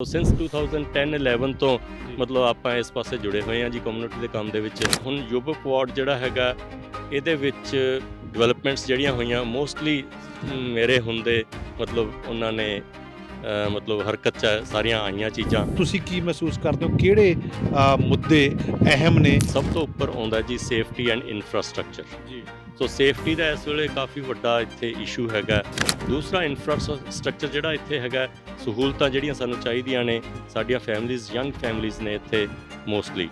Since 2010-11 ਤੋਂ। ਮਤਲਬ ਆਪਾਂ ਇਸ ਪਾਸੇ ਜੁੜੇ ਹੋਏ ਹਾਂ ਜੀ ਕਮਿਊਨਿਟੀ ਦੇ ਕੰਮ ਦੇ ਵਿੱਚ ਹੁਣ ਯੁਵਕ ਵਾਰਡ ਜਿਹੜਾ ਹੈਗਾ ਇਹਦੇ ਵਿੱਚ ਡਿਵੈਲਪਮੈਂਟਸ ਜਿਹੜੀਆਂ ਹੋਈਆਂ ਮੋਸਟਲੀ ਮੇਰੇ ਹੁੰਦੇ ਮਤਲਬ ਉਹਨਾਂ ਨੇ ਮਤਲਬ ਹਰਕਤ ਚ ਸਾਰੀਆਂ ਆਈਆਂ ਚੀਜ਼ਾਂ। ਤੁਸੀਂ ਕੀ ਮਹਿਸੂਸ ਕਰਦੇ ਹੋ? ਕਿਹੜੇ ਮੁੱਦੇ ਅਹਿਮ ਨੇ? ਸਭ ਤੋਂ ਉੱਪਰ ਆਉਂਦਾ ਜੀ ਸੇਫਟੀ ਐਂਡ ਇਨਫਰਾਸਟ੍ਰਕਚਰ। ਜੀ। ਸੋ ਸੇਫਟੀ ਦਾ ਇਸ ਵੇਲੇ ਕਾਫੀ ਵੱਡਾ ਇੱਥੇ ਇਸ਼ੂ ਹੈਗਾ। ਦੂਸਰਾ ਇਨਫਰਾਸਟ੍ਰਕਚਰ ਜਿਹੜਾ ਇੱਥੇ ਹੈਗਾ ਸਹੂਲਤਾਂ ਜਿਹੜੀਆਂ ਸਾਨੂੰ ਚਾਹੀਦੀਆਂ ਨੇ ਸਾਡੀਆਂ ਫੈਮਿਲੀਜ਼ ਯੰਗ ਫੈਮਿਲੀਜ਼ ਨੇ ਇੱਥੇ ਮੋਸਟਲੀ।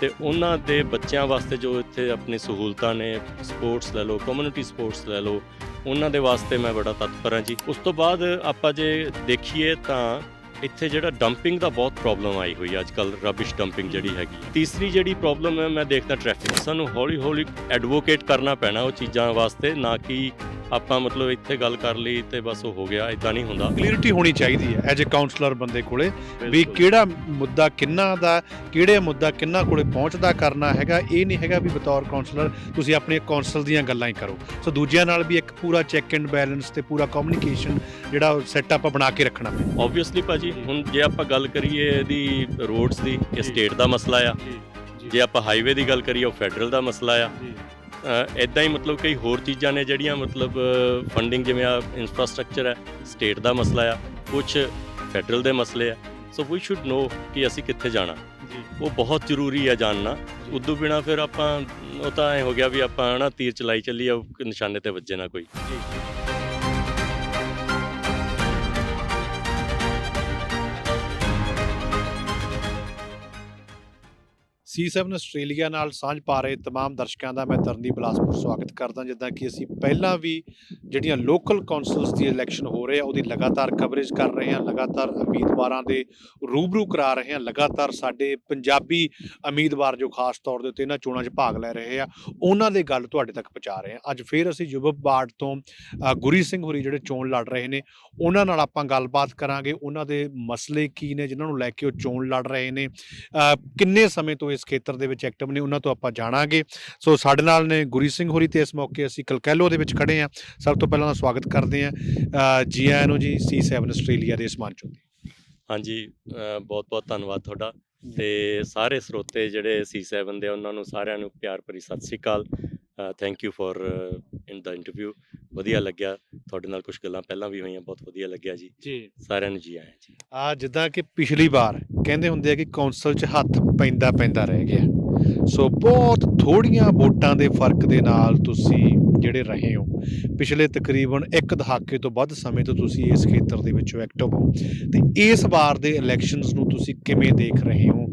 ਤੇ ਉਹਨਾਂ ਦੇ ਬੱਚਿਆਂ ਵਾਸਤੇ ਜੋ ਇੱਥੇ ਆਪਣੀ ਸਹੂਲਤਾਂ ਨੇ ਸਪੋਰਟਸ ਲੈ ਲਓ ਕਮਿਊਨਿਟੀ ਸਪੋਰਟਸ ਲੈ ਲਓ ਉਹਨਾਂ ਦੇ ਵਾਸਤੇ ਮੈਂ ਬੜਾ ਤਤਪਰ ਹਾਂ ਜੀ। ਉਸ ਤੋਂ ਬਾਅਦ ਆਪਾਂ ਜੇ ਦੇਖੀਏ ਤਾਂ ਇੱਥੇ ਜਿਹੜਾ ਡੰਪਿੰਗ ਦਾ ਬਹੁਤ ਪ੍ਰੋਬਲਮ ਆਈ ਹੋਈ ਹੈ ਅੱਜ ਕੱਲ ਰਬਿਸ਼ ਡੰਪਿੰਗ ਜਿਹੜੀ ਹੈਗੀ ਤੀਸਰੀ ਜਿਹੜੀ ਪ੍ਰੋਬਲਮ ਹੈ, ਮੈਂ ਦੇਖਦਾ ਟ੍ਰੈਫਿਕ ਸਾਨੂੰ ਹੌਲੀ ਹੌਲੀ ਐਡਵੋਕੇਟ ਕਰਨਾ ਪੈਣਾ ਉਹ ਚੀਜ਼ਾਂ ਵਾਸਤੇ, ਨਾ ਕਿ ਆਪਾਂ ਮਤਲਬ ਇੱਥੇ ਗੱਲ ਕਰ ਲਈ ਤੇ ਬਸ ਉਹ ਹੋ ਗਿਆ ਇਦਾਂ ਨਹੀਂ ਹੁੰਦਾ। ਕਲੀਅਰਿਟੀ ਹੋਣੀ ਚਾਹੀਦੀ ਹੈ ਐਜ ਅ ਕਾਉਂਸਲਰ ਬੰਦੇ ਕੋਲੇ ਵੀ। ਕਿਹੜਾ ਮੁੱਦਾ ਕਿੰਨਾ ਦਾ ਕਿਹੜੇ ਮੁੱਦਾ ਕਿੰਨਾ ਕੋਲੇ ਪਹੁੰਚਦਾ ਕਰਨਾ ਹੈਗਾ ਇਹ ਨਹੀਂ ਹੈਗਾ ਵੀ ਬਤੌਰ ਕਾਉਂਸਲਰ ਤੁਸੀਂ ਆਪਣੀ ਕਾਉਂਸਲ ਦੀਆਂ ਗੱਲਾਂ ਹੀ ਕਰੋ। ਸੋ ਦੂਜਿਆਂ ਨਾਲ ਵੀ ਇੱਕ ਪੂਰਾ ਚੈੱਕ ਐਂਡ ਬੈਲੈਂਸ ਤੇ ਪੂਰਾ ਕਮਿਊਨੀਕੇਸ਼ਨ ਜਿਹੜਾ ਸੈਟਅਪ ਬਣਾ ਕੇ ਰੱਖਣਾ ਪੈਂਦਾ। ਆਬਵੀਅਸਲੀ ਭਾਜੀ ਹੁਣ ਜੇ ਆਪਾਂ ਗੱਲ ਕਰੀਏ ਇਹਦੀ ਰੋਡਸ ਦੀ ਇਹ। ਸਟੇਟ ਦਾ ਮਸਲਾ ਆ। ਜੀ। ਜੇ। ਆਪਾਂ ਹਾਈਵੇ ਦੀ ਗੱਲ ਕਰੀਏ ਉਹ ਫੈਡਰਲ ਦਾ ਮਸਲਾ ਆ। ਜੀ। ਇਦਾਂ ਹੀ ਮਤਲਬ ਕਈ ਹੋਰ ਚੀਜ਼ਾਂ ਨੇ ਜਿਹੜੀਆਂ ਮਤਲਬ ਫੰਡਿੰਗ ਜਿਵੇਂ ਆ ਇਨਫਰਾਸਟ੍ਰਕਚਰ ਹੈ ਸਟੇਟ ਦਾ ਮਸਲਾ ਆ ਕੁਝ ਫੈਡਰਲ ਦੇ ਮਸਲੇ ਆ। ਸੋ ਵੀ ਸ਼ੁੱਡ ਨੋ ਕਿ ਅਸੀਂ ਕਿੱਥੇ ਜਾਣਾ। ਉਹ ਬਹੁਤ ਜ਼ਰੂਰੀ ਆ ਜਾਣਨਾ। ਉਦੋਂ ਬਿਨਾ ਫਿਰ ਆਪਾਂ ਉਹ ਤਾਂ ਐ ਹੋ ਗਿਆ ਵੀ ਆਪਾਂ ਨਾ ਤੀਰ ਚਲਾਈ ਚੱਲੀ ਆ ਨਿਸ਼ਾਨੇ ਤੇ ਵੱਜੇ ਨਾ ਕੋਈ। C7 ਆਸਟ੍ਰੇਲੀਆ ਨਾਲ ਸਾਂਝ ਪਾ ਰਹੇ तमाम ਦਰਸ਼ਕਾਂ ਦਾ ਮੈਂ ਤਰਨਦੀਪ ਬਲਾਸਪੁਰ ਸਵਾਗਤ ਕਰਦਾ ਜਿੱਦਾਂ ਕਿ ਅਸੀਂ ਪਹਿਲਾਂ ਵੀ ਜਿਹੜੀਆਂ ਲੋਕਲ ਕਾਉਂਸਲਸ ਦੀ ਇਲੈਕਸ਼ਨ ਹੋ ਰਹੇ ਆ ਉਹਦੀ ਲਗਾਤਾਰ ਕਵਰੇਜ ਕਰ ਰਹੇ ਹਾਂ ਲਗਾਤਾਰ ਉਮੀਦਵਾਰਾਂ ਦੇ ਰੂਬਰੂ ਕਰਾ ਰਹੇ ਹਾਂ ਲਗਾਤਾਰ ਸਾਡੇ ਪੰਜਾਬੀ ਉਮੀਦਵਾਰ ਜੋ ਖਾਸ ਤੌਰ ਦੇ ਉੱਤੇ ਇਹਨਾਂ ਚੋਣਾਂ 'ਚ ਭਾਗ ਲੈ ਰਹੇ ਆ ਉਹਨਾਂ ਦੇ ਗੱਲ ਤੁਹਾਡੇ ਤੱਕ ਪਹੁੰਚਾ ਰਹੇ ਹਾਂ ਅੱਜ ਫੇਰ ਅਸੀਂ ਯੁਵਕ ਬਾੜ ਤੋਂ ਅ, ਗੁਰੀ ਸਿੰਘ ਹੋਰੀ ਜਿਹੜੇ ਚੋਣ ਲੜ ਰਹੇ ਨੇ ਉਹਨਾਂ ਨਾਲ ਆਪਾਂ ਗੱਲਬਾਤ ਕਰਾਂਗੇ ਉਹਨਾਂ ਦੇ ਮਸਲੇ ਕੀ ਨੇ ਜਿਨ੍ਹਾਂ ਨੂੰ ਲੈ ਕੇ ਉਹ ਚੋਣ ਲੜ ਰਹੇ ਨੇ ਅ, ਕਿੰਨੇ ਸਮੇਂ ਤੋਂ ਇਸ ਖੇਤਰ ਦੇ ਵਿੱਚ ਐਕਟਿਵ ਨੇ, ਉਹਨਾਂ ਤੋਂ ਆਪਾਂ ਜਾਣਾਂਗੇ। ਸੋ ਸਾਡੇ ਨਾਲ ਨੇ ਗੁਰੀ ਸਿੰਘ ਹੋਰੀ ਤੇ ਇਸ ਮੌਕੇ ਅਸੀਂ ਕਲਕੈਲੋ ਦੇ ਵਿੱਚ ਖੜੇ ਹਾਂ। ਸਭ ਤੋਂ ਪਹਿਲਾਂ ਤਾਂ ਸਵਾਗਤ ਕਰਦੇ ਹਾਂ ਜੀ ਆਇਆਂ ਨੂੰ ਜੀ C7 ਆਸਟ੍ਰੇਲੀਆ ਦੇ ਇਸ ਮੰਚ ਉੱਤੇ ਹਾਂਜੀ ਬਹੁਤ ਬਹੁਤ ਧੰਨਵਾਦ ਤੁਹਾਡਾ ਤੇ ਸਾਰੇ ਸਰੋਤੇ ਜਿਹੜੇ C7 ਦੇ ਉਹਨਾਂ ਨੂੰ ਸਾਰਿਆਂ ਨੂੰ ਪਿਆਰ ਭਰੀ ਸਤਿ ਸ੍ਰੀ ਅਕਾਲ। Thank you for in the interview ਵਧੀਆ ਲੱਗਿਆ ਤੁਹਾਡੇ ਨਾਲ ਕੁਝ ਗੱਲਾਂ ਪਹਿਲਾਂ ਵੀ ਹੋਈਆਂ ਬਹੁਤ ਵਧੀਆ ਲੱਗਿਆ ਜੀ। ਜੀ। ਸਾਰਿਆਂ ਨੂੰ ਜੀ ਆਇਆਂ ਜੀ। ਆ ਜਿੱਦਾਂ ਕਿ ਪਿਛਲੀ ਵਾਰ ਕਹਿੰਦੇ ਹੁੰਦੇ ਆ ਕਿ ਕੌਂਸਲ 'ਚ ਹੱਥ ਪੈਂਦਾ ਪੈਂਦਾ ਰਹਿ ਗਿਆ। ਸੋ ਬਹੁਤ ਥੋੜੀਆਂ ਵੋਟਾਂ ਦੇ ਫ਼ਰਕ ਦੇ ਨਾਲ ਤੁਸੀਂ ਜਿਹੜੇ ਰਹੇ ਹੋ। ਪਿਛਲੇ ਤਕਰੀਬਨ ਇੱਕ ਦਹਾਕੇ ਤੋਂ ਵੱਧ ਸਮੇਂ ਤੋਂ ਤੁਸੀਂ ਇਸ ਖੇਤਰ ਦੇ ਵਿੱਚੋਂ ਐਕਟਿਵ ਹੋ। ਤੇ ਇਸ ਵਾਰ ਦੇ ਇਲੈਕਸ਼ਨਸ ਨੂੰ ਤੁਸੀਂ ਕਿਵੇਂ ਦੇਖ ਰਹੇ ਹੋ?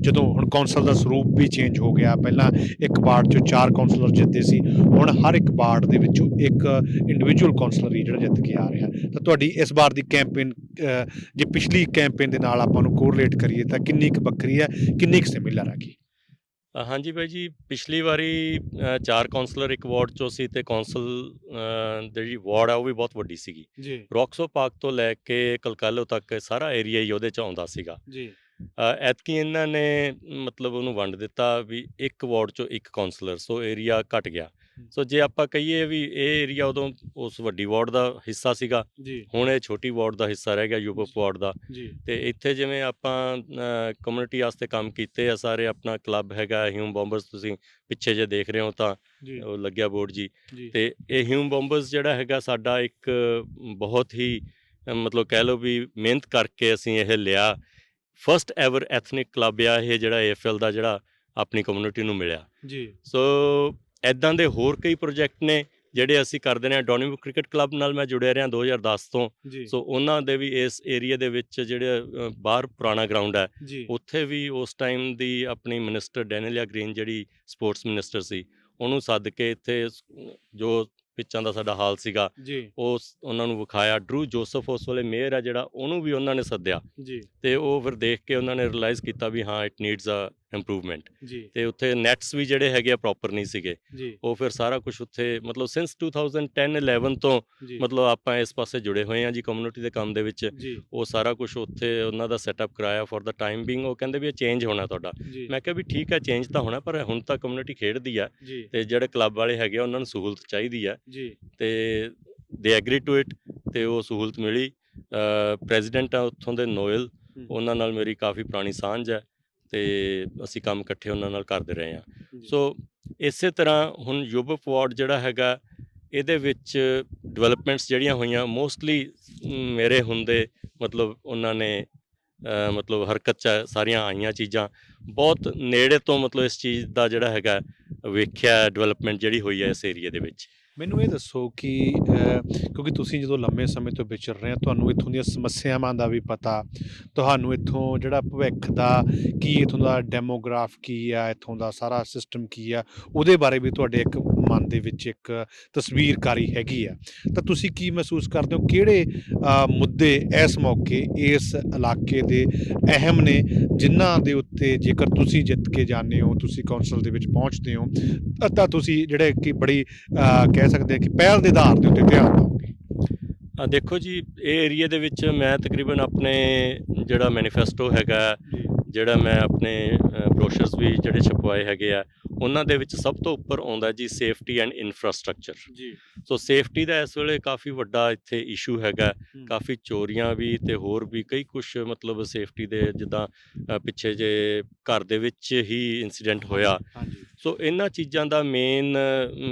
ਜਦੋਂ ਹੁਣ ਕੌਂਸਲ ਦਾ ਸਰੂਪ ਵੀ ਚੇਂਜ ਹੋ ਗਿਆ, ਪਹਿਲਾਂ ਇੱਕ ਵਾਰਡ 'ਚੋਂ ਚਾਰ ਕੌਂਸਲਰ ਜਿੱਤੇ ਸੀ, ਹੁਣ ਹਰ ਇੱਕ ਵਾਰਡ ਦੇ ਵਿੱਚੋਂ ਇੱਕ ਇੰਡੀਵਿਜੂਅਲ ਕੌਂਸਲਰ ਹੀ ਜਿਹੜਾ ਜਿੱਤ ਕੇ ਆ ਰਿਹਾ। ਤਾਂ ਤੁਹਾਡੀ ਇਸ ਵਾਰ ਦੀ ਕੈਂਪੇਨ ਜੇ ਪਿਛਲੀ ਕੈਂਪੇਨ ਦੇ ਨਾਲ ਆਪਾਂ ਨੂੰ ਕੋਰਲੇਟ ਕਰੀਏ ਤਾਂ ਕਿੰਨੀ ਕੁ ਵੱਖਰੀ ਹੈ, ਕਿੰਨੀ ਕੁ ਸਿਮਿਲਰ ਹੈਗੀ? ਹਾਂਜੀ ਬਾਈ ਜੀ ਪਿਛਲੀ ਵਾਰੀ ਅ, ਚਾਰ ਕਾਉਂਸਲਰ ਇੱਕ ਵਾਰਡ ਚੋਂ ਸੀ ਤੇ ਕਾਉਂਸਲ ਅ, ਜਿਹੜੀ ਵਾਰਡ ਆ ਉਹ ਵੀ ਬਹੁਤ ਵੱਡੀ ਸੀਗੀ। ਜੀ। ਰੌਕਸੋ ਪਾਰਕ ਤੋਂ ਲੈ ਕੇ ਕਲਕੱਲੋ ਤੱਕ ਸਾਰਾ ਏਰੀਆ ਹੀ ਉਹਦੇ ਚ ਆਉਂਦਾ ਸੀਗਾ। ਜੀ। ਅ, ਐਤਕੀ ਇਹਨਾਂ ਨੇ ਮਤਲਬ ਉਹਨੂੰ ਵੰਡ ਦਿੱਤਾ ਵੀ ਇੱਕ ਵਾਰਡ ਚੋਂ ਇੱਕ ਕਾਉਂਸਲਰ ਸੋ ਏਰੀਆ ਘਟ ਗਿਆ। ਸੋ ਜੇ ਆਪਾਂ ਕਹੀਏ ਵੀ ਇਹ ਏਰੀਆ ਉਦੋਂ ਉਸ ਵੱਡੀ ਵਾਰਡ ਦਾ ਹਿੱਸਾ ਸੀਗਾ ਜੀ। ਹੁਣ ਇਹ ਛੋਟੀ ਵਾਰਡ ਦਾ ਹਿੱਸਾ ਰਹਿ ਗਿਆ ਯੂਪੀ ਵਾਰਡ ਦਾ। ਜੀ। ਤੇ ਇੱਥੇ ਜਿਵੇਂ ਆਪਾਂ ਕਮਿਊਨਿਟੀ ਵਾਸਤੇ ਕੰਮ ਕੀਤੇ ਆ ਸਾਰੇ ਆਪਣਾ ਕਲੱਬ ਹੈਗਾ ਹਿਊਮ ਬੰਬਰਸ ਤੁਸੀਂ ਪਿੱਛੇ ਜੇ ਦੇਖ ਰਹੇ ਹੋ ਤਾਂ ਉਹ ਲੱਗਿਆ ਬੋਰਡ ਜੀ। ਤੇ ਇਹ ਹਿਊਮ ਬੰਬਰਸ ਜਿਹੜਾ ਹੈਗਾ ਸਾਡਾ ਇੱਕ ਬਹੁਤ ਹੀ ਮਤਲਬ ਕਹਿ ਲਓ ਵੀ ਮਿਹਨਤ ਕਰਕੇ ਅਸੀਂ ਇਹ ਲਿਆ। ਫਰਸਟ ਐਵਰ ਐਥਨਿਕ ਕਲੱਬ ਆ ਇਹ ਜਿਹੜਾ ਏਐਫਐਲ ਦਾ ਜਿਹੜਾ ਆਪਣੀ ਕਮਿਊਨਿਟੀ ਨੂੰ ਮਿਲਿਆ। ਜੀ। ਸੋ ਐਦਾਂ ਦੇ ਹੋਰ ਕਈ ਪ੍ਰੋਜੈਕਟ ਨੇ ਜਿਹੜੇ ਅਸੀਂ ਕਰਦੇ ਰਹੇ ਹਾਂ ਡੋਨੀਵੋ ਕ੍ਰਿਕਟ ਕਲੱਬ ਨਾਲ ਮੈਂ ਜੁੜਿਆ ਰਿਹਾ 2010 ਤੋਂ। ਸੋ ਉਹਨਾਂ ਦੇ ਵੀ ਇਸ ਏਰੀਆ ਦੇ ਵਿੱਚ ਜਿਹੜੇ ਬਾਹਰ ਪੁਰਾਣਾ ਗਰਾਊਂਡ ਹੈ। ਉੱਥੇ ਵੀ ਉਸ ਟਾਈਮ ਦੀ ਆਪਣੀ ਮਿਨਿਸਟਰ ਡੈਨੀਲੀਆ ਗ੍ਰੀਨ ਜਿਹੜੀ ਸਪੋਰਟਸ ਮਿਨਿਸਟਰ ਸੀ ਉਹਨੂੰ ਸੱਦ ਕੇ ਇੱਥੇ ਜੋ ਪਿੱਚਾਂ ਦਾ ਸਾਡਾ ਹਾਲ ਸੀਗਾ ਉਹ ਉਹਨਾਂ ਨੂੰ ਵਿਖਾਇਆ। ਡਰੂ ਜੋਸਫ ਉਸ ਵੇਲੇ ਮੇਅਰ ਆ ਜਿਹੜਾ ਉਹਨੂੰ ਵੀ ਉਹਨਾਂ ਨੇ ਸੱਦਿਆ। ਤੇ ਉਹ ਫਿਰ ਦੇਖ ਕੇ ਉਹਨਾਂ ਨੇ ਰਿਅਲਾਈਜ਼ ਕੀਤਾ ਵੀ ਹਾਂ ਇਟ ਨੀਡਸ ਅ ਇੰਪਰੂਵਮੈਂਟ ਤੇ ਉੱਥੇ ਨੈਟਸ ਵੀ ਜਿਹੜੇ ਹੈਗੇ ਆ ਪ੍ਰੋਪਰ ਨਹੀਂ ਸੀਗੇ। ਉਹ ਫਿਰ ਸਾਰਾ ਕੁਝ ਉੱਥੇ ਮਤਲਬ ਸਿੰਸ 2010-11 ਤੋਂ ਜੀ। ਮਤਲਬ ਆਪਾਂ ਇਸ ਪਾਸੇ ਜੁੜੇ ਹੋਏ ਹਾਂ ਜੀ ਕਮਿਊਨਿਟੀ ਦੇ ਕੰਮ ਦੇ ਵਿੱਚ। ਉਹ ਸਾਰਾ ਕੁਝ ਉੱਥੇ ਉਹਨਾਂ ਦਾ ਸੈਟਅਪ ਕਰਾਇਆ ਫॉर ਦਾ ਟਾਈਮ ਬੀਇੰਗ ਉਹ ਕਹਿੰਦੇ ਵੀ ਇਹ ਚੇਂਜ ਹੋਣਾ ਤੁਹਾਡਾ। ਮੈਂ ਕਿਹਾ ਵੀ ਠੀਕ ਹੈ ਚੇਂਜ ਤਾਂ ਹੋਣਾ ਪਰ ਹੁਣ ਤਾਂ ਕਮਿਊਨਿਟੀ ਖੇਡਦੀ ਆ। ਤੇ ਜਿਹੜੇ ਕਲੱਬ ਵਾਲੇ ਹੈਗੇ ਆ ਉਹਨਾਂ ਨੂੰ ਸਹੂਲਤ ਚਾਹੀਦੀ ਆ। ਤੇ ਦੇ ਐਗਰੀ ਟੂ ਇਟ ਤੇ ਉਹ ਸਹੂਲਤ ਮਿਲੀ। ਪ੍ਰੈਜ਼ੀਡੈਂਟ ਆ ਉੱਥੋਂ ਦੇ ਨੋਇਲ। ਉਹਨਾਂ ਨਾਲ ਮੇਰੀ ਕਾਫੀ ਪੁਰਾਣੀ ਸਾਂਝ ਹੈ। ਤੇ ਅਸੀਂ ਕੰਮ ਇਕੱਠੇ ਉਹਨਾਂ ਨਾਲ ਕਰਦੇ ਰਹੇ ਹਾਂ। ਸੋ ਇਸੇ ਤਰ੍ਹਾਂ ਹੁਣ ਯੁਵ ਅਵਾਰਡ ਜਿਹੜਾ ਹੈਗਾ ਇਹਦੇ ਵਿੱਚ ਡਿਵੈਲਪਮੈਂਟਸ ਜਿਹੜੀਆਂ ਹੋਈਆਂ ਮੋਸਟਲੀ ਮੇਰੇ ਹੁੰਦੇ ਮਤਲਬ ਉਹਨਾਂ ਨੇ ਮਤਲਬ ਹਰਕਤ ਚ ਸਾਰੀਆਂ ਆਈਆਂ ਚੀਜ਼ਾਂ। ਬਹੁਤ ਨੇੜੇ ਤੋਂ ਮਤਲਬ ਇਸ ਚੀਜ਼ ਦਾ ਜਿਹੜਾ ਹੈਗਾ ਵੇਖਿਆ ਡਿਵੈਲਪਮੈਂਟ ਜਿਹੜੀ ਹੋਈ ਹੈ ਇਸ ਏਰੀਆ ਦੇ ਵਿੱਚ। ਮੈਨੂੰ ਇਹ ਦੱਸੋ ਕਿ ਕਿਉਂਕਿ ਤੁਸੀਂ ਜਦੋਂ ਲੰਮੇ ਸਮੇਂ ਤੋਂ ਵਿਚਰ ਰਹੇ ਹੋ ਤੁਹਾਨੂੰ ਇੱਥੋਂ ਦੀਆਂ ਸਮੱਸਿਆਵਾਂ ਦਾ ਵੀ ਪਤਾ ਤੁਹਾਨੂੰ ਇੱਥੋਂ ਜਿਹੜਾ ਭਵਿੱਖ ਦਾ ਕੀ ਇੱਥੋਂ ਦਾ ਡੈਮੋਗ੍ਰਾਫ ਕੀ ਆ ਇੱਥੋਂ ਦਾ ਸਾਰਾ ਸਿਸਟਮ ਕੀ ਆ ਉਹਦੇ ਬਾਰੇ ਵੀ ਤੁਹਾਡੇ ਇੱਕ ਮਨ ਦੇ ਵਿੱਚ ਇੱਕ ਤਸਵੀਰਕਾਰੀ ਹੈਗੀ ਆ। ਤਾਂ ਤੁਸੀਂ ਕੀ ਮਹਿਸੂਸ ਕਰਦੇ ਹੋ? ਕਿਹੜੇ ਮੁੱਦੇ ਇਸ ਮੌਕੇ ਇਸ ਇਲਾਕੇ ਦੇ ਅਹਿਮ ਨੇ ਜਿਨ੍ਹਾਂ ਦੇ ਉੱਤੇ ਜੇਕਰ ਤੁਸੀਂ ਜਿੱਤ ਕੇ ਜਾਂਦੇ ਹੋ ਤੁਸੀਂ ਕੌਂਸਲ ਦੇ ਵਿੱਚ ਪਹੁੰਚਦੇ ਹੋ ਤਾਂ- ਤੁਸੀਂ ਜਿਹੜੇ ਕਿ ਬੜੀ ਅਹ, ਕਹਿ ਸਕਦੇ ਕਿ ਪਹਿਲ ਦੇ ਆਧਾਰ ਦੇ ਉੱਤੇ ਧਿਆਨ ਦਿਓਗੇ ਆ ਦੇਖੋ ਜੀ ਇਹ ਏਰੀਆ ਦੇ ਵਿੱਚ ਮੈਂ ਤਕਰੀਬਨ ਆਪਣੇ ਜਿਹੜਾ ਮੈਨੀਫੈਸਟੋ ਹੈਗਾ ਜਿਹੜਾ ਮੈਂ ਆਪਣੇ ਬ੍ਰੋਸ਼ਰਸ ਵੀ ਜਿਹੜੇ ਛਪਵਾਏ ਹੈਗੇ ਆ ਉਹਨਾਂ ਦੇ ਵਿੱਚ ਸਭ ਤੋਂ ਉੱਪਰ ਆਉਂਦਾ ਜੀ ਸੇਫਟੀ ਐਂਡ ਇਨਫਰਾਸਟ੍ਰਕਚਰ। ਜੀ। ਸੋ ਸੇਫਟੀ ਦਾ ਇਸ ਵੇਲੇ ਕਾਫੀ ਵੱਡਾ ਇੱਥੇ ਇਸ਼ੂ ਹੈਗਾ। ਕਾਫੀ ਚੋਰੀਆਂ ਵੀ ਤੇ ਹੋਰ ਵੀ ਕਈ ਕੁਝ ਮਤਲਬ ਸੇਫਟੀ ਦੇ ਜਿੱਦਾਂ ਪਿੱਛੇ ਜੇ ਘਰ ਦੇ ਵਿੱਚ ਹੀ ਇਨਸੀਡੈਂਟ ਹੋਇਆ। ਹਾਂਜੀ। ਸੋ ਇਹਨਾਂ ਚੀਜ਼ਾਂ ਦਾ ਮੇਨ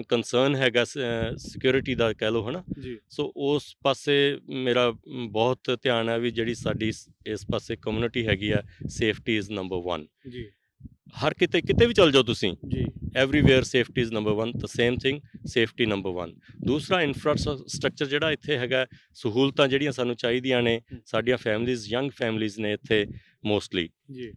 ਕੰਸਰਨ ਹੈਗਾ ਸਿਕਿਉਰਿਟੀ ਦਾ ਕਹਿ ਲਓ ਹਨਾ? ਸੋ ਉਸ ਪਾਸੇ ਮੇਰਾ ਬਹੁਤ ਧਿਆਨ ਹੈ ਵੀ ਜਿਹੜੀ ਸਾਡੀ ਇਸ ਪਾਸੇ ਕਮਿਊਨਿਟੀ ਹੈਗੀ ਆ ਸੇਫਟੀ ਇਜ਼ ਨੰਬਰ 1 ਜੀ। ਹਰ ਕਿਤੇ ਕਿਤੇ ਵੀ ਚਲ ਜਾਓ ਤੁਸੀਂ। ਜੀ। ਐਵਰੀਵੇਅਰ ਸੇਫਟੀ ਇਜ਼ ਨੰਬਰ 1 ਤਾਂ ਸੇਮ ਥਿੰਗ ਸੇਫਟੀ ਨੰਬਰ 1 ਦੂਸਰਾ ਇਨਫਰਾਸਟ੍ਰਕਚਰ ਜਿਹੜਾ ਇੱਥੇ ਹੈਗਾ ਸਹੂਲਤਾਂ ਜਿਹੜੀਆਂ ਸਾਨੂੰ ਚਾਹੀਦੀਆਂ ਨੇ। ਸਾਡੀਆਂ ਫੈਮਲੀਆਂ ਯੰਗ ਫੈਮਲੀਆਂ ਨੇ ਇੱਥੇ ਮੋਸਟਲੀ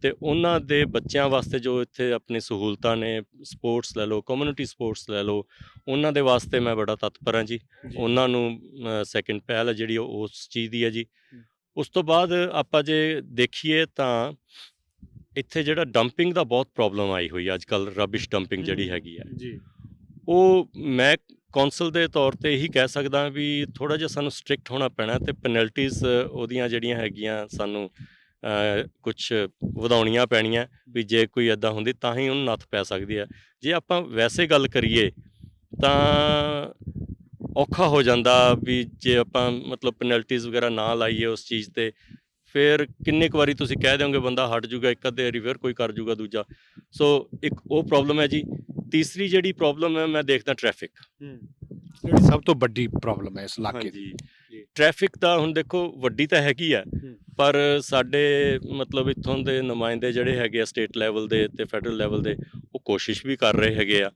ਤੇ ਉਹਨਾਂ ਦੇ ਬੱਚਿਆਂ ਵਾਸਤੇ ਜੋ ਇੱਥੇ ਆਪਣੀ ਸਹੂਲਤਾਂ ਨੇ ਸਪੋਰਟਸ ਲੈ ਲਓ ਕਮਿਊਨਿਟੀ ਸਪੋਰਟਸ ਲੈ ਲਓ ਉਹਨਾਂ ਦੇ ਵਾਸਤੇ ਮੈਂ ਬੜਾ ਤਤਪਰ ਹਾਂ ਜੀ। ਉਹਨਾਂ ਨੂੰ ਸੈਕੰਡ ਪਹਿਲ ਹੈ ਜਿਹੜੀ ਉਹ ਉਸ ਚੀਜ਼ ਦੀ ਹੈ ਜੀ। ਉਸ ਤੋਂ ਬਾਅਦ ਆਪਾਂ ਜੇ ਦੇਖੀਏ ਤਾਂ ਇੱਥੇ ਜਿਹੜਾ ਡੰਪਿੰਗ ਦਾ ਬਹੁਤ ਪ੍ਰੋਬਲਮ ਆਈ ਹੋਈ ਅੱਜ ਕੱਲ ਰਬਿਸ਼ ਡੰਪਿੰਗ ਜਿਹੜੀ। ਹੈਗੀ ਹੈ ਜੀ ਉਹ ਮੈਂ ਕੌਂਸਲ ਦੇ ਤੌਰ ਤੇ ਇਹੀ ਕਹਿ ਸਕਦਾ ਵੀ ਥੋੜਾ ਜਿਹਾ ਸਾਨੂੰ ਸਟ੍ਰਿਕਟ ਹੋਣਾ ਪੈਣਾ ਤੇ ਪੈਨਲਟੀਆਂ ਉਹਦੀਆਂ ਜਿਹੜੀਆਂ ਹੈਗੀਆਂ ਸਾਨੂੰ ਕੁਝ ਵਧਾਉਣੀਆਂ ਪੈਣੀਆਂ ਵੀ ਜੇ ਕੋਈ ਐਦਾਂ ਹੁੰਦੀ ਤਾਂ ਹੀ ਉਹਨੂੰ ਨੱਥ ਪੈ ਸਕਦੀ ਹੈ ਜੇ ਆਪਾਂ ਵੈਸੇ ਗੱਲ ਕਰੀਏ ਤਾਂ ਔਖਾ ਹੋ ਜਾਂਦਾ ਵੀ ਜੇ ਆਪਾਂ ਮਤਲਬ ਪੈਨਲਟੀਆਂ ਵਗੈਰਾ ਨਾ ਲਾਈਏ ਉਸ ਚੀਜ਼ ਤੇ ਫਿਰ ਕਿੰਨੇ ਕੁ ਵਾਰੀ ਤੁਸੀਂ ਕਹਿ ਦਿਓਗੇ ਬੰਦਾ ਹਟ ਜੂਗਾ ਇੱਕ ਅੱਧੇ ਵਾਰੀ ਫਿਰ ਕੋਈ ਕਰ ਜੂਗਾ ਦੂਜਾ। ਸੋ ਇੱਕ ਉਹ ਪ੍ਰੋਬਲਮ ਹੈ ਜੀ। ਤੀਸਰੀ ਜਿਹੜੀ ਪ੍ਰੋਬਲਮ ਹੈ ਮੈਂ ਦੇਖਦਾ ਟ੍ਰੈਫਿਕ ਜਿਹੜੀ ਸਭ ਤੋਂ ਵੱਡੀ ਪ੍ਰੋਬਲਮ ਹੈ ਇਸ ਇਲਾਕੇ ਦੀ। ਟ੍ਰੈਫਿਕ ਤਾਂ ਹੁਣ ਦੇਖੋ ਵੱਡੀ ਤਾਂ ਹੈਗੀ ਆ। ਪਰ ਸਾਡੇ ਮਤਲਬ ਇੱਥੋਂ ਦੇ ਨੁਮਾਇੰਦੇ ਜਿਹੜੇ ਹੈਗੇ ਆ ਸਟੇਟ ਲੈਵਲ ਦੇ ਤੇ ਫੈਡਰਲ ਲੈਵਲ ਦੇ ਉਹ ਕੋਸ਼ਿਸ਼ ਵੀ ਕਰ ਰਹੇ ਹੈਗੇ ਆ।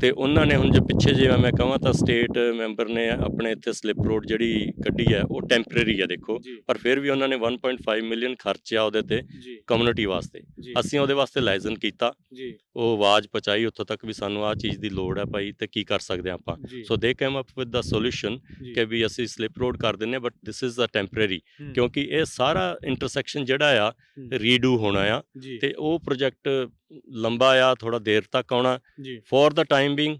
ਤੇ ਉਹਨਾਂ ਨੇ ਹੁਣ ਜੇ ਪਿੱਛੇ ਜੇ ਮੈਂ ਕਹਾਂ ਤਾਂ ਸਟੇਟ ਮੈਂਬਰ ਨੇ ਆਪਣੇ ਇੱਥੇ ਸਲਿੱਪ ਰੋਡ ਜਿਹੜੀ ਕੱਢੀ ਹੈ ਉਹ ਟੈਂਪਰੇਰੀ ਆ ਦੇਖੋ। ਪਰ ਫਿਰ ਵੀ ਉਹਨਾਂ ਨੇ 1.5 ਮਿਲੀਅਨ ਖਰਚਿਆ ਉਹਦੇ ਤੇ ਕਮਿਊਨਿਟੀ ਵਾਸਤੇ। ਅਸੀਂ ਉਹਦੇ ਵਾਸਤੇ ਲਾਇਜ਼ਨ ਕੀਤਾ ਜੀ ਉਹ ਆਵਾਜ਼ ਪਹੁੰਚਾਈ ਉੱਥੋਂ ਤੱਕ ਵੀ ਸਾਨੂੰ ਆਹ ਚੀਜ਼ ਦੀ ਲੋੜ ਹੈ ਭਾਈ ਤੇ ਕੀ ਕਰ ਸਕਦੇ ਹਾਂ ਆਪਾਂ so they came up with the solution. ਕਿ ਵੀ ਅਸੀਂ ਸਲਿੱਪ ਰੋਡ ਕਰ ਦਿੰਨੇ but this is a temporary. ਕਿਉਂਕਿ ਇਹ ਸਾਰਾ ਇੰਟਰਸੈਕਸ਼ਨ ਜਿਹੜਾ ਆ। ਰੀਡੂ ਹੋਣਾ ਆ ਤੇ ਉਹ ਪ੍ਰੋਜੈਕਟ ਲੰਬਾ ਆ ਥੋੜਾ ਦੇਰ ਤੱਕ ਆਉਣਾ ਫॉर ਦਾ ਟਾਈਮ ਬੀਇੰਗ।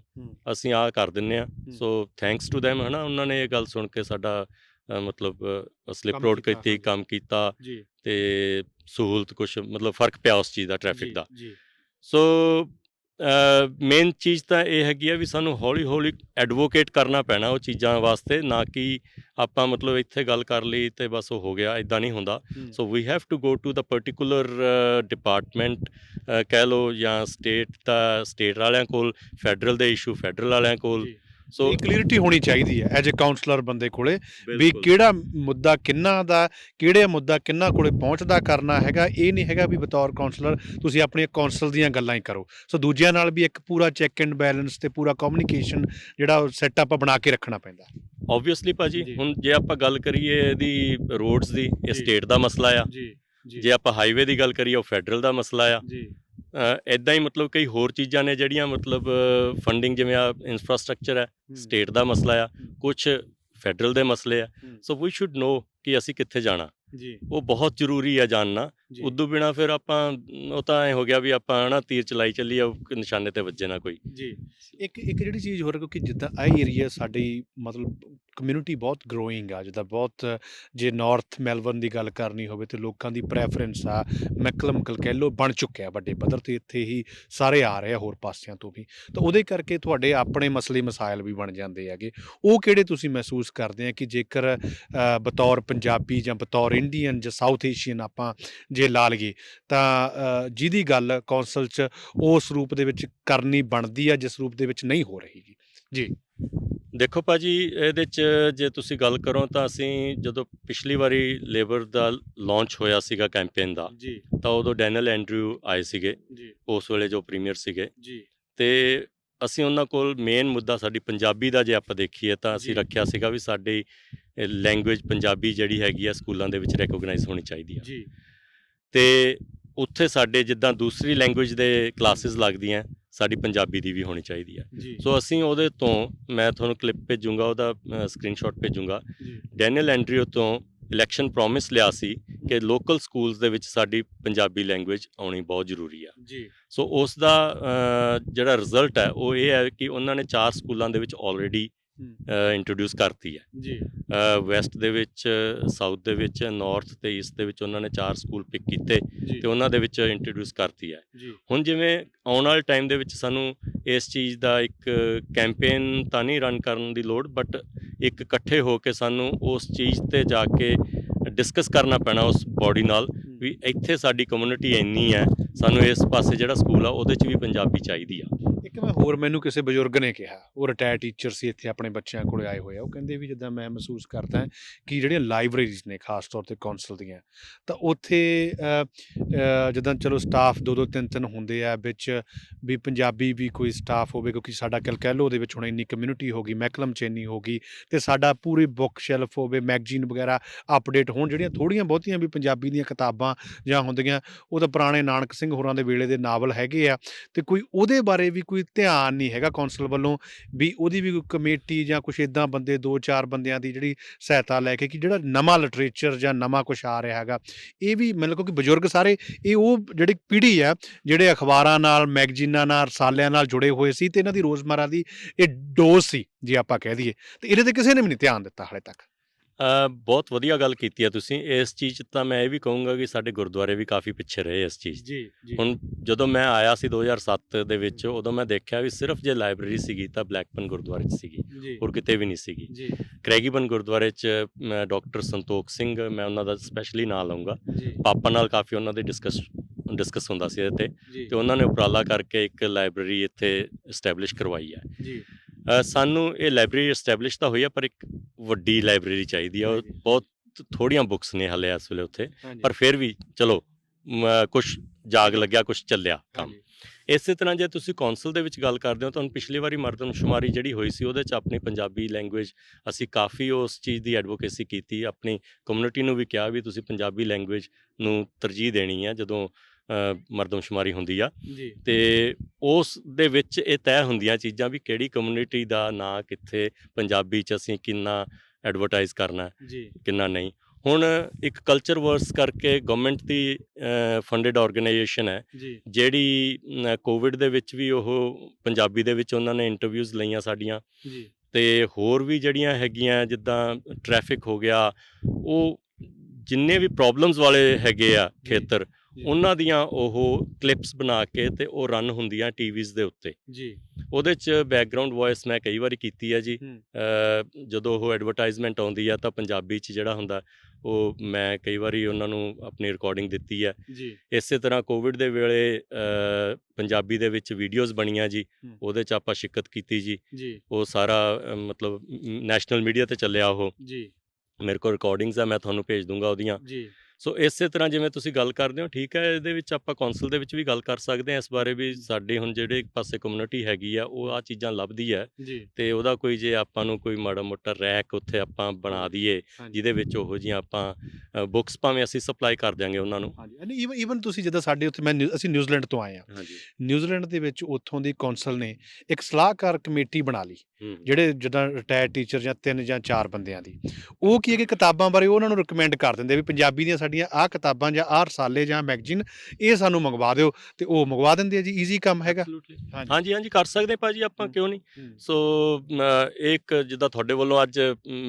ਅਸੀਂ ਆ ਕਰ ਦਿੰਨੇ ਆ। ਸੋ ਥੈਂਕਸ ਟੂ them ਹਨਾ ਉਹਨਾਂ ਨੇ ਇਹ ਗੱਲ ਸੁਣ ਕੇ ਸਾਡਾ ਅ, ਮਤਲਬ ਸਲਿੱਪ ਕੰਮ ਰੋਡ ਕੀਤਾ। ਕੰਮ ਕੀਤਾ ਜੀ ਤੇ ਸਹੂਲਤ ਕੁਛ ਮਤਲਬ ਫ਼ਰਕ ਪਿਆ ਉਸ ਚੀਜ਼ ਦਾ ਟ੍ਰੈਫਿਕ ਜੀ, ਦਾ ਜੀ ਸੋ ਮੇਨ ਚੀਜ਼ ਤਾਂ ਇਹ ਹੈਗੀ ਆ ਵੀ ਸਾਨੂੰ ਹੌਲੀ ਹੌਲੀ ਐਡਵੋਕੇਟ ਕਰਨਾ ਪੈਣਾ ਉਹ ਚੀਜ਼ਾਂ ਵਾਸਤੇ ਨਾ ਕਿ ਆਪਾਂ ਮਤਲਬ ਇੱਥੇ ਗੱਲ ਕਰ ਲਈ ਤੇ ਬਸ ਉਹ ਹੋ ਗਿਆ ਇਦਾਂ ਨਹੀਂ ਹੁੰਦਾ। So we have to go to the particular department ਕਹਿ ਲਓ ਜਾਂ ਸਟੇਟ ਦਾ ਸਟੇਟ ਵਾਲਿਆਂ ਕੋਲ ਫੈਡਰਲ ਦੇ ਇਸ਼ੂ ਫੈਡਰਲ ਵਾਲਿਆਂ ਕੋਲ ਜੀ। ਸੋ ਇਹ ਕਲੀਅਰਿਟੀ ਹੋਣੀ ਚਾਹੀਦੀ ਹੈ ਐਜ ਅ ਕਾਉਂਸਲਰ ਬੰਦੇ ਕੋਲੇ ਵੀ। ਕਿਹੜਾ ਮੁੱਦਾ ਕਿੰਨਾ ਦਾ ਕਿਹੜੇ ਮੁੱਦਾ ਕਿੰਨਾ ਕੋਲੇ ਪਹੁੰਚਦਾ ਕਰਨਾ ਹੈਗਾ ਇਹ ਨਹੀਂ ਹੈਗਾ ਵੀ ਬਤੌਰ ਕਾਉਂਸਲਰ ਤੁਸੀਂ ਆਪਣੀਆਂ ਕਾਉਂਸਲ ਦੀਆਂ ਗੱਲਾਂ ਹੀ ਕਰੋ। ਸੋ ਦੂਜਿਆਂ ਨਾਲ ਵੀ ਇੱਕ ਪੂਰਾ ਚੈੱਕ ਐਂਡ ਬੈਲੈਂਸ ਤੇ ਪੂਰਾ ਕਮਿਊਨੀਕੇਸ਼ਨ ਜਿਹੜਾ ਸੈਟਅਪ ਬਣਾ ਕੇ ਰੱਖਣਾ ਪੈਂਦਾ। ਆਬਵੀਅਸਲੀ ਭਾਜੀ ਜੀ। ਹੁਣ ਜੇ ਆਪਾਂ ਗੱਲ ਕਰੀਏ ਇਹਦੀ ਰੋਡਸ ਦੀ ਇਹ। ਸਟੇਟ ਦਾ ਮਸਲਾ ਆ। ਜੀ ਜੇ। ਆਪਾਂ ਹਾਈਵੇ ਦੀ ਗੱਲ ਕਰੀਏ ਉਹ ਫੈਡਰਲ ਦਾ ਮਸਲਾ ਆ। ਜੀ। ਇਦਾਂ ਹੀ ਮਤਲਬ ਕਈ ਹੋਰ ਚੀਜ਼ਾਂ ਨੇ ਜਿਹੜੀਆਂ ਮਤਲਬ ਫੰਡਿੰਗ ਜਿਵੇਂ ਆ ਇਨਫਰਾਸਟ੍ਰਕਚਰ ਹੈ ਸਟੇਟ ਦਾ ਮਸਲਾ ਆ। ਕੁਝ ਫੈਡਰਲ ਦੇ ਮਸਲੇ ਆ। ਸੋ ਵੀ ਸ਼ੁੱਡ ਨੋ ਕਿ ਅਸੀਂ ਕਿੱਥੇ ਜਾਣਾ। ਜੀ। ਉਹ ਬਹੁਤ ਜ਼ਰੂਰੀ ਆ ਜਾਣਨਾ। ਜੀ। ਉਦੋਂ ਬਿਨਾ ਫਿਰ ਆਪਾਂ ਉਹ ਤਾਂ ਐ ਹੋ ਗਿਆ ਵੀ ਆਪਾਂ ਨਾ ਤੀਰ ਚਲਾਈ ਚੱਲੀ ਆ ਨਿਸ਼ਾਨੇ ਤੇ ਵੱਜੇ ਨਾ ਕੋਈ। ਜੀ। ਇੱਕ ਇੱਕ ਜਿਹੜੀ ਚੀਜ਼ ਹੋਰ ਕਿਉਂਕਿ ਜਿੱਦਾਂ ਇਹ ਏਰੀਆ ਸਾਡੀ ਮਤਲਬ ਕਮਿਊਨਿਟੀ ਬਹੁਤ ਗਰੋਇੰਗ ਆ ਜਿੱਦਾਂ ਬਹੁਤ ਜੇ ਨਾਰਥ ਮੈਲਬਰਨ ਦੀ ਗੱਲ ਕਰਨੀ ਹੋਵੇ ਤੇ ਲੋਕਾਂ ਦੀ ਪ੍ਰੈਫਰੈਂਸ ਆ ਮੈਕਲਮ ਕਲਕੈਲੋ ਬਣ ਚੁੱਕਿਆ ਵੱਡੇ ਪੱਧਰ ਤੇ ਇੱਥੇ ਹੀ ਸਾਰੇ ਆ ਰਹੇ ਆ ਹੋਰ ਪਾਸਿਆਂ ਤੋਂ ਵੀ। ਤਾਂ ਉਹਦੇ ਕਰਕੇ ਤੁਹਾਡੇ ਆਪਣੇ ਮਸਲੇ ਮਸਾਇਲ ਵੀ ਬਣ ਜਾਂਦੇ ਹੈਗੇ। ਉਹ ਕਿਹੜੇ ਤੁਸੀਂ ਮਹਿਸੂਸ ਕਰਦੇ ਆ ਕਿ ਜੇਕਰ ਅ, ਬਤੌਰ ਪੰਜਾਬੀ ਜਾਂ ਬਤੌਰ ਇੰਡੀਅਨ ਜਾਂ ਸਾਊਥ ਏਸ਼ੀਅਨ ਆਪਾਂ ਜੇ ਲਾ ਲਈਏ ਤਾਂ ਜਿਹਦੀ ਗੱਲ ਕੌਂਸਲ 'ਚ ਉਸ ਰੂਪ ਦੇ ਵਿੱਚ ਕਰਨੀ ਬਣਦੀ ਆ ਜਿਸ ਰੂਪ ਦੇ ਵਿੱਚ ਨਹੀਂ ਹੋ ਰਹੀ ਗੀ। ਦੇਖੋ ਭਾਜੀ ਇਹਦੇ ਚ ਜੇ ਤੁਸੀਂ ਗੱਲ ਕਰੋ ਤਾਂ ਅਸੀਂ ਜਦੋਂ ਪਿਛਲੀ ਵਾਰੀ ਲੇਬਰ ਦਾ ਲਾਂਚ ਹੋਇਆ ਸੀਗਾ ਕੈਂਪੇਨ ਦਾ ਜੀ। ਤਾਂ ਉਦੋਂ ਡੈਨਲ ਐਂਡਰਿਊ ਆਏ ਸੀਗੇ ਜੀ। ਉਸ ਵੇਲੇ ਜੋ ਪ੍ਰੀਮੀਅਰ ਸੀਗੇ। ਜੀ। ਤੇ ਅਸੀਂ ਉਹਨਾਂ ਕੋਲ ਮੇਨ ਮੁੱਦਾ ਸਾਡੀ ਪੰਜਾਬੀ ਦਾ ਜੇ ਆਪਾਂ ਦੇਖੀਏ ਤਾਂ ਅਸੀਂ ਜੀ। ਰੱਖਿਆ ਸੀਗਾ ਵੀ ਸਾਡੀ ਲੈਂਗੁਏਜ ਪੰਜਾਬੀ ਜਿਹੜੀ ਹੈਗੀ ਆ ਸਕੂਲਾਂ ਦੇ ਵਿੱਚ ਰੈਕੋਗਨਾਈਜ਼ ਹੋਣੀ ਚਾਹੀਦੀ ਆ। ਜੀ। ਤੇ ਉੱਥੇ ਸਾਡੇ ਜਿੱਦਾਂ ਦੂਸਰੀ ਲੈਂਗੁਏਜ ਦੇ ਕਲਾਸਿਸ ਲੱਗਦੀਆਂ ਸਾਡੀ ਪੰਜਾਬੀ ਦੀ ਵੀ ਹੋਣੀ ਚਾਹੀਦੀ ਜੀ। ਸੋ ਅਸੀਂ ਉਹਦੇ ਤੋਂ ਮੈਂ ਤੁਹਾਨੂੰ ਕਲਿੱਪ ਭੇਜੂੰਗਾ ਉਹਦਾ ਸਕਰੀਨਸ਼ਾਟ ਭੇਜੂੰਗਾ। ਡੈਨੀਅਲ ਐਂਡਰਿਊ ਤੋਂ ਇਲੈਕਸ਼ਨ ਪ੍ਰੋਮਿਸ ਲਿਆ ਸੀ ਕਿ ਲੋਕਲ ਸਕੂਲਸ ਦੇ ਵਿੱਚ ਸਾਡੀ ਪੰਜਾਬੀ ਲੈਂਗੁਏਜ ਆਉਣੀ ਬਹੁਤ ਜ਼ਰੂਰੀ ਆ। ਜੀ। ਸੋ ਉਸ ਦਾ ਜਿਹੜਾ ਰਿਜ਼ਲਟ ਹੈ ਉਹ ਇਹ ਹੈ ਕਿ ਉਹਨਾਂ ਨੇ ਚਾਰ ਸਕੂਲਾਂ ਦੇ ਵਿੱਚ ਆਲਰੇਡੀ ਇੰਟਰੋਡਿਊਸ ਕਰਤੀ ਹੈ। ਜੀ। ਵੈਸਟ ਦੇ ਵਿੱਚ ਸਾਊਥ ਦੇ ਵਿੱਚ ਨਾਰਥ ਤੇ ਈਸਟ ਦੇ ਵਿੱਚ ਉਹਨਾਂ ਨੇ ਚਾਰ ਸਕੂਲ ਪਿਕ ਕੀਤੇ ਤੇ ਉਹਨਾਂ ਦੇ ਵਿੱਚ ਇੰਟਰੋਡਿਊਸ ਕਰਤੀ ਹੈ। ਹੁਣ ਜਿਵੇਂ ਆਉਣ ਵਾਲੇ ਟਾਈਮ ਦੇ ਵਿੱਚ ਸਾਨੂੰ ਇਸ ਚੀਜ਼ ਦਾ ਇੱਕ ਕੈਂਪੇਨ ਤਾਂ ਨਹੀਂ ਰਨ ਕਰਨ ਦੀ ਲੋੜ ਬਟ ਇੱਕ ਇਕੱਠੇ ਹੋ ਕੇ ਸਾਨੂੰ ਉਸ ਚੀਜ਼ ਤੇ ਜਾ ਕੇ ਡਿਸਕਸ ਕਰਨਾ ਪੈਣਾ ਉਸ ਬਾਡੀ ਨਾਲ ਵੀ ਇੱਥੇ ਸਾਡੀ ਕਮਿਊਨਿਟੀ ਇੰਨੀ ਹੈ ਸਾਨੂੰ ਇਸ ਪਾਸੇ ਜਿਹੜਾ ਸਕੂਲ ਆ ਉਹਦੇ 'ਚ ਵੀ ਪੰਜਾਬੀ ਚਾਹੀਦੀ ਆ। ਇੱਕ ਮੈਂ ਹੋਰ ਮੈਨੂੰ ਕਿਸੇ ਬਜ਼ੁਰਗ ਨੇ ਕਿਹਾ ਉਹ ਰਿਟਾਇਰ ਟੀਚਰ ਸੀ ਇੱਥੇ ਆਪਣੇ ਬੱਚਿਆਂ ਕੋਲੇ ਆਏ ਹੋਏ ਆ ਉਹ ਕਹਿੰਦੇ ਵੀ ਜਿੱਦਾਂ ਮੈਂ ਮਹਿਸੂਸ ਕਰਦਾ ਕਿ ਜਿਹੜੀਆਂ ਲਾਇਬ੍ਰੇਰੀਜ਼ ਨੇ ਖਾਸ ਤੌਰ ਤੇ ਕੌਂਸਲ ਦੀਆਂ ਤਾਂ ਉੱਥੇ ਅ, ਜਿੱਦਾਂ ਚਲੋ ਸਟਾਫ ਦੋ ਦੋ ਤਿੰਨ ਤਿੰਨ ਹੁੰਦੇ ਆ ਵਿੱਚ ਵੀ ਪੰਜਾਬੀ ਵੀ ਕੋਈ ਸਟਾਫ ਹੋਵੇ ਕਿਉਂਕਿ ਸਾਡਾ ਕਲਕੈਲੋ ਦੇ ਵਿੱਚ ਹੁਣ ਇੰਨੀ ਕਮਿਊਨਿਟੀ ਹੋ ਗਈ ਮੈਕਲਮ ਚ ਹੋ ਗਈ ਤੇ ਸਾਡਾ ਪੂਰੀ ਬੁੱਕ ਸ਼ੈਲਫ ਹੋਵੇ ਮੈਗਜ਼ੀਨ ਵਗੈਰਾ ਅਪਡੇਟ ਹੋਣ ਜਿਹੜੀਆਂ ਥੋੜੀਆਂ ਬਹੁਤੀਆਂ ਵੀ ਪੰਜਾਬੀ ਦੀਆਂ ਕਿਤਾਬਾਂ ਜਾਂ ਹੁੰਦੀਆਂ ਉਹ ਤਾਂ ਪੁਰਾਣੇ ਨਾਨਕ ਸਿੰਘ ਹੋਰਾਂ ਦੇ ਵੇਲੇ ਦੇ ਨਾਵਲ ਹੈਗੇ ਆ ਤੇ ਕੋਈ ਉਹਦੇ ਬਾਰੇ ਵੀ ਕੋਈ ਧਿਆਨ ਨਹੀਂ ਹੈਗਾ ਕੌਂਸਲ ਵੱਲੋਂ ਵੀ ਉਹਦੀ ਵੀ ਕੋਈ ਕਮੇਟੀ ਜਾਂ ਕੁਝ ਇਦਾਂ ਬੰਦੇ, ਦੋ ਚਾਰ ਬੰਦਿਆਂ ਦੀ ਜਿਹੜੀ ਸਹਾਇਤਾ ਲੈ ਕੇ ਕਿ ਜਿਹੜਾ ਨਵਾਂ ਲਿਟਰੇਚਰ ਜਾਂ ਨਵਾਂ ਕੁਝ ਆ ਰਿਹਾ ਹੈਗਾ। ਇਹ ਵੀ ਮਤਲਬ ਕਿਉਂਕਿ ਬਜ਼ੁਰਗ ਸਾਰੇ, ਇਹ ਉਹ ਜਿਹੜੀ ਪੀੜ੍ਹੀ ਆ ਜਿਹੜੇ ਅਖਬਾਰਾਂ ਨਾਲ, ਮੈਗਜ਼ੀਨਾਂ ਨਾਲ, ਰਸਾਲਿਆਂ ਨਾਲ ਜੁੜੇ ਹੋਏ ਸੀ ਤੇ ਇਹਨਾਂ ਦੀ ਰੋਜ਼ਮਰਾ ਦੀ ਇਹ ਡੋਜ਼ ਸੀ, ਜੇ ਆਪਾਂ ਕਹਿ ਦਈਏ। ਤੇ ਇਹਦੇ ਤੇ ਕਿਸੇ ਨੇ ਵੀ ਨਹੀਂ ਧਿਆਨ ਦਿੱਤਾ ਹਾਲੇ ਤੱਕ। ਅ, ਬਹੁਤ ਵਧੀਆ ਗੱਲ ਕੀਤੀ ਹੈ ਤੁਸੀਂ। ਇਸ ਚੀਜ਼ 'ਚ ਤਾਂ ਮੈਂ ਇਹ ਵੀ ਕਹੂੰਗਾ ਕਿ ਸਾਡੇ ਗੁਰਦੁਆਰੇ ਵੀ ਕਾਫੀ ਪਿੱਛੇ ਰਹੇ ਇਸ ਚੀਜ਼ 'ਚ। ਜੀ ਜੀ। ਹੁਣ ਜਦੋਂ ਮੈਂ ਆਇਆ ਸੀ 2007 ਦੇ ਵਿੱਚ ਉਦੋਂ ਮੈਂ ਦੇਖਿਆ ਵੀ ਸਿਰਫ ਜੇ ਲਾਇਬ੍ਰੇਰੀ ਸੀਗੀ ਤਾਂ ਬਲੈਕਪਨ ਗੁਰਦੁਆਰੇ 'ਚ ਸੀਗੀ। ਜੀ। ਹੋਰ ਕਿਤੇ ਵੀ ਨਹੀਂ ਸੀਗੀ। ਜੀ। ਕ੍ਰੈਗੀਬਨ ਗੁਰਦੁਆਰੇ 'ਚ ਮੈਂ ਡਾਕਟਰ ਸੰਤੋਖ ਸਿੰਘ ਮੈਂ ਉਹਨਾਂ ਦਾ ਸਪੈਸ਼ਲੀ ਨਾਂ ਲਵਾਂਗਾ ਜੀ। ਪਾਪਾ ਨਾਲ ਕਾਫੀ ਉਹਨਾਂ ਦੇ ਡਿਸਕਸ ਡਿਸਕਸ ਹੁੰਦਾ ਸੀ ਇਹਦੇ ਤੇ। ਜੀ। ਤੇ ਉਹਨਾਂ ਨੇ ਉਪਰਾਲਾ ਕਰਕੇ ਇੱਕ ਲਾਇਬ੍ਰੇਰੀ ਇੱਥੇ ਐਸਟੈਬਲਿਸ਼ ਕਰਵਾਈ ਹੈ ਜੀ। ਸਾਨੂੰ ਇਹ ਲਾਇਬ੍ਰੇਰੀ ਐਸਟੈਬਲਿਸ਼ ਤਾਂ ਹੋਈ ਆ ਪਰ ਇੱਕ ਵੱਡੀ ਲਾਇਬ੍ਰੇਰੀ ਚਾਹੀਦੀ ਆ। ਉਹ ਚਾਹੀਦੀ। ਬਹੁਤ ਥੋੜੀਆਂ ਬੁੱਕਸ ਨੇ ਹਲੇ ਇਸ ਵੇਲੇ ਉੱਥੇ ਪਰ ਫਿਰ ਵੀ ਚਲੋ ਕੁਝ ਜਾਗ ਲੱਗਿਆ ਕੁਝ ਚੱਲਿਆ ਕੰਮ। ਇਸੇ ਤਰ੍ਹਾਂ ਜੇ ਤੁਸੀਂ ਕੌਂਸਲ ਦੇ ਵਿੱਚ ਗੱਲ ਕਰਦੇ ਹੋ ਤੁਹਾਨੂੰ ਪਿਛਲੀ ਵਾਰੀ ਮਰਦਮਸ਼ੁਮਾਰੀ ਜਿਹੜੀ ਹੋਈ ਸੀ ਉਹਦੇ ਚ ਆਪਣੀ ਪੰਜਾਬੀ ਲੈਂਗੁਏਜ ਅਸੀਂ ਕਾਫੀ ਉਸ ਚੀਜ਼ ਦੀ ਐਡਵੋਕੇਸੀ ਕੀਤੀ ਆਪਣੀ ਕਮਿਊਨਿਟੀ ਨੂੰ ਵੀ ਕਿਹਾ ਵੀ ਤੁਸੀਂ ਪੰਜਾਬੀ ਲੈਂਗੁਏਜ ਨੂੰ ਤਰਜੀਹ ਦੇਣੀ ਹੈ ਜਦੋਂ ਮਰਦਮਸ਼ੁਮਾਰੀ ਹੁੰਦੀ ਆ। ਤੇ ਉਸ ਦੇ ਵਿੱਚ ਇਹ ਤੈਅ ਹੁੰਦੀਆਂ ਚੀਜ਼ਾਂ ਵੀ ਕਿਹੜੀ ਕਮਿਊਨਿਟੀ ਦਾ ਨਾਂ ਕਿੱਥੇ ਪੰਜਾਬੀ ਚ ਅਸੀਂ ਕਿੰਨਾ ਐਡਵਰਟਾਈਜ਼ ਕਰਨਾ ਕਿੰਨਾ ਨਹੀਂ। ਹੁਣ ਇੱਕ ਕਲਚਰ ਵਰਸ ਕਰਕੇ ਗਵਰਨਮੈਂਟ ਦੀ ਫੰਡਡ ਆਰਗੇਨਾਈਜੇਸ਼ਨ ਹੈ ਜਿਹੜੀ ਕੋਵਿਡ ਦੇ ਵਿੱਚ ਵੀ ਉਹ ਪੰਜਾਬੀ ਦੇ ਵਿੱਚ ਉਹਨਾਂ ਨੇ ਇੰਟਰਵਿਊਜ਼ ਲਈਆਂ ਸਾਡੀਆਂ। ਤੇ ਹੋਰ ਵੀ ਜਿਹੜੀਆਂ ਹੈਗੀਆਂ ਜਿੱਦਾਂ ਟ੍ਰੈਫਿਕ ਹੋ ਗਿਆ ਉਹ ਜਿੰਨੇ ਵੀ ਪ੍ਰੋਬਲਮਸ ਵਾਲੇ ਹੈਗੇ ਆ ਖੇਤਰ। ਉਹਨਾਂ ਦੀਆਂ ਉਹ ਕਲਿੱਪਸ ਬਣਾ ਕੇ ਤੇ ਉਹ ਰਨ ਹੁੰਦੀਆਂ ਟੀਵੀਜ਼ ਦੇ ਉੱਤੇ। ਜੀ। ਉਹਦੇ ਚ ਬੈਕਗ੍ਰਾਉਂਡ ਵੌਇਸ ਮੈਂ ਕਈ ਵਾਰੀ ਕੀਤੀ ਹੈ। ਜੀ ਜਦੋਂ ਉਹ ਐਡਵਰਟਾਈਜ਼ਮੈਂਟ ਆਉਂਦੀ ਆ ਤਾਂ ਪੰਜਾਬੀ ਚ ਜਿਹੜਾ ਹੁੰਦਾ ਉਹ ਮੈਂ ਕਈ ਵਾਰੀ ਉਹਨਾਂ ਨੂੰ ਆਪਣੀ ਰਿਕਾਰਡਿੰਗ ਦਿੱਤੀ ਹੈ ਜੀ। ਇਸੇ ਤਰ੍ਹਾਂ ਕੋਵਿਡ ਦੇ ਵੇਲੇ ਪੰਜਾਬੀ ਦੇ ਵਿੱਚ ਵੀਡੀਓਜ਼ ਬਣੀਆਂ ਜੀ। ਉਹਦੇ ਚ ਆਪਾਂ ਸ਼ਿਰਕਤ ਕੀਤੀ ਜੀ। ਉਹ ਸਾਰਾ ਮਤਲਬ ਨੈਸ਼ਨਲ ਮੀਡੀਆ ਤੇ ਚੱਲਿਆ ਉਹ। ਜੀ। ਮੇਰੇ ਕੋਲ ਰਿਕਾਰਡਿੰਗਸ ਆ ਮੈਂ ਤੁਹਾਨੂੰ ਭੇਜ ਦੂੰਗਾ ਉਹਦੀਆਂ। ਜੀ। ਸੋ ਇਸੇ ਤਰ੍ਹਾਂ ਜਿਵੇਂ ਤੁਸੀਂ ਗੱਲ ਕਰਦੇ ਹੋ ਠੀਕ ਹੈ ਇਹਦੇ ਵਿੱਚ ਆਪਾਂ ਕੌਂਸਲ ਦੇ ਵਿੱਚ ਵੀ ਗੱਲ ਕਰ ਸਕਦੇ ਹਾਂ ਇਸ ਬਾਰੇ ਵੀ ਸਾਡੇ ਹੁਣ ਜਿਹੜੇ ਪਾਸੇ ਕਮਿਊਨਿਟੀ ਹੈਗੀ ਆ ਉਹ ਆ ਚੀਜ਼ਾਂ ਲੱਭਦੀ ਹੈ ਤੇ ਉਹਦਾ ਕੋਈ ਜੇ ਆਪਾਂ ਨੂੰ ਕੋਈ ਮਾੜਾ ਮੋਟਾ ਰੈਕ ਉੱਥੇ ਆਪਾਂ ਬਣਾ ਦਈਏ ਜਿਹਦੇ ਵਿੱਚ ਉਹੋ ਜਿਹੀਆਂ ਆਪਾਂ ਬੁੱਕਸ ਭਾਵੇਂ ਅਸੀਂ ਸਪਲਾਈ ਕਰ ਦਿਆਂਗੇ ਉਹਨਾਂ ਨੂੰ। ਹਾਂਜੀ ਈਵਨ ਈਵਨ ਤੁਸੀਂ ਜਿੱਦਾਂ ਸਾਡੇ ਉੱਥੇ ਮੈਂ ਅਸੀਂ ਨਿਊਜ਼ੀਲੈਂਡ ਤੋਂ ਆਏ ਆ ਹਾਂਜੀ। ਨਿਊਜ਼ੀਲੈਂਡ ਦੇ ਵਿੱਚ ਉੱਥੋਂ ਦੀ ਕੌਂਸਲ ਨੇ ਇੱਕ ਸਲਾਹਕਾਰ ਕਮੇਟੀ ਬਣਾ ਲਈ ਜਿਹੜੇ ਜਿੱਦਾਂ ਰਿਟਾਇਰਡ ਟੀਚਰ ਜਾਂ ਤਿੰਨ ਜਾਂ ਚਾਰ ਬੰਦਿਆਂ ਦੀ। ਉਹ ਕੀ ਹੈ ਕਿ ਕਿਤਾਬਾਂ ਬਾਰੇ ਉਹ ਉਹਨਾਂ ਨੂੰ ਰეკਮੈਂਡ ਕਰ ਦਿੰਦੇ ਵੀ ਪੰਜਾਬੀ ਦੀਆਂ ਸਾਡੀਆਂ ਆਹ ਕਿਤਾਬਾਂ ਜਾਂ ਆਹ ਰਸਾਲੇ ਜਾਂ ਮੈਗਜ਼ੀਨ ਇਹ ਸਾਨੂੰ ਮੰਗਵਾ ਦਿਓ ਤੇ ਉਹ ਮੰਗਵਾ ਦਿੰਦੇ ਆ ਜੀ ਈਜ਼ੀ ਕੰਮ ਹੈਗਾ. ਹਾਂਜੀ। ਹਾਂਜੀ ਕਰ ਸਕਦੇ ਭਾਜੀ ਆਪਾਂ। ਕਿਉਂ ਨਹੀਂ ਸੋ ਇੱਕ ਜਿੱਦਾਂ ਤੁਹਾਡੇ ਵੱਲੋਂ ਅੱਜ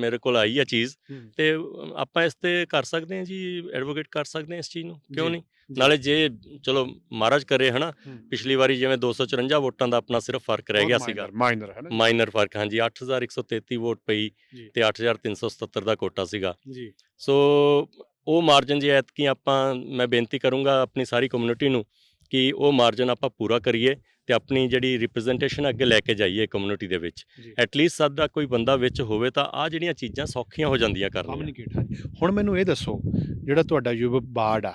ਮੇਰੇ ਕੋਲ ਆਈ ਹੈ ਚੀਜ਼। ਤੇ ਆਪਾਂ ਇਸ ਤੇ ਕਰ ਸਕਦੇ ਹਾਂ ਜੀ ਐਡਵੋਕੇਟ ਕਰ ਸਕਦੇ ਹਾਂ ਇਸ ਚੀਜ਼ ਨੂੰ ਕਿਉਂ ਨਹੀਂ। ਨਾਲੇ ਜੇ ਚਲੋ ਮਹਾਰਾਜ ਕਰੇ ਹਨਾ। ਪਿਛਲੀ ਵਾਰੀ ਜਿਵੇਂ 254 ਵੋਟਾਂ ਦਾ ਆਪਣਾ ਸਿਰਫ ਫ਼ਰਕ ਰਹਿ ਗਿਆ ਸੀਗਾ ਮਾਈਨਰ ਹੈ ਨਾ ਮਾਈਨਰ ਫ਼ਰਕ ਹਾਂਜੀ 8133 ਵੋਟ ਪਈ। ਤੇ 8377 ਦਾ ਕੋਟਾ ਸੀਗਾ ਜੀ ਸੋ ਉਹ ਮਾਰਜਨ ਜੇ ਐਤਕੀ ਆਪਾਂ, ਮੈਂ ਬੇਨਤੀ ਕਰੂੰਗਾ ਆਪਣੀ ਸਾਰੀ ਕਮਿਊਨਿਟੀ ਨੂੰ ਕਿ ਉਹ ਮਾਰਜਨ ਆਪਾਂ ਪੂਰਾ ਕਰੀਏ। ਤੇ ਆਪਣੀ ਜਿਹੜੀ ਰਿਪਰੈਜ਼ੈਂਟੇਸ਼ਨ ਅੱਗੇ ਲੈ ਕੇ ਜਾਈਏ ਕਮਿਊਨਿਟੀ ਦੇ ਵਿੱਚ ਜੀ। ਐਟਲੀਸਟ ਸਾਡਾ ਕੋਈ ਬੰਦਾ ਵਿੱਚ ਹੋਵੇ ਤਾਂ ਆ ਜਿਹੜੀਆਂ ਚੀਜ਼ਾਂ ਸੌਖੀਆਂ ਹੋ ਜਾਂਦੀਆਂ ਕਰਨੀਆਂ। ਹੁਣ ਮੈਨੂੰ ਇਹ ਦੱਸੋ ਜਿਹੜਾ ਤੁਹਾਡਾ ਯੁਵ ਬਾਰਡ ਆ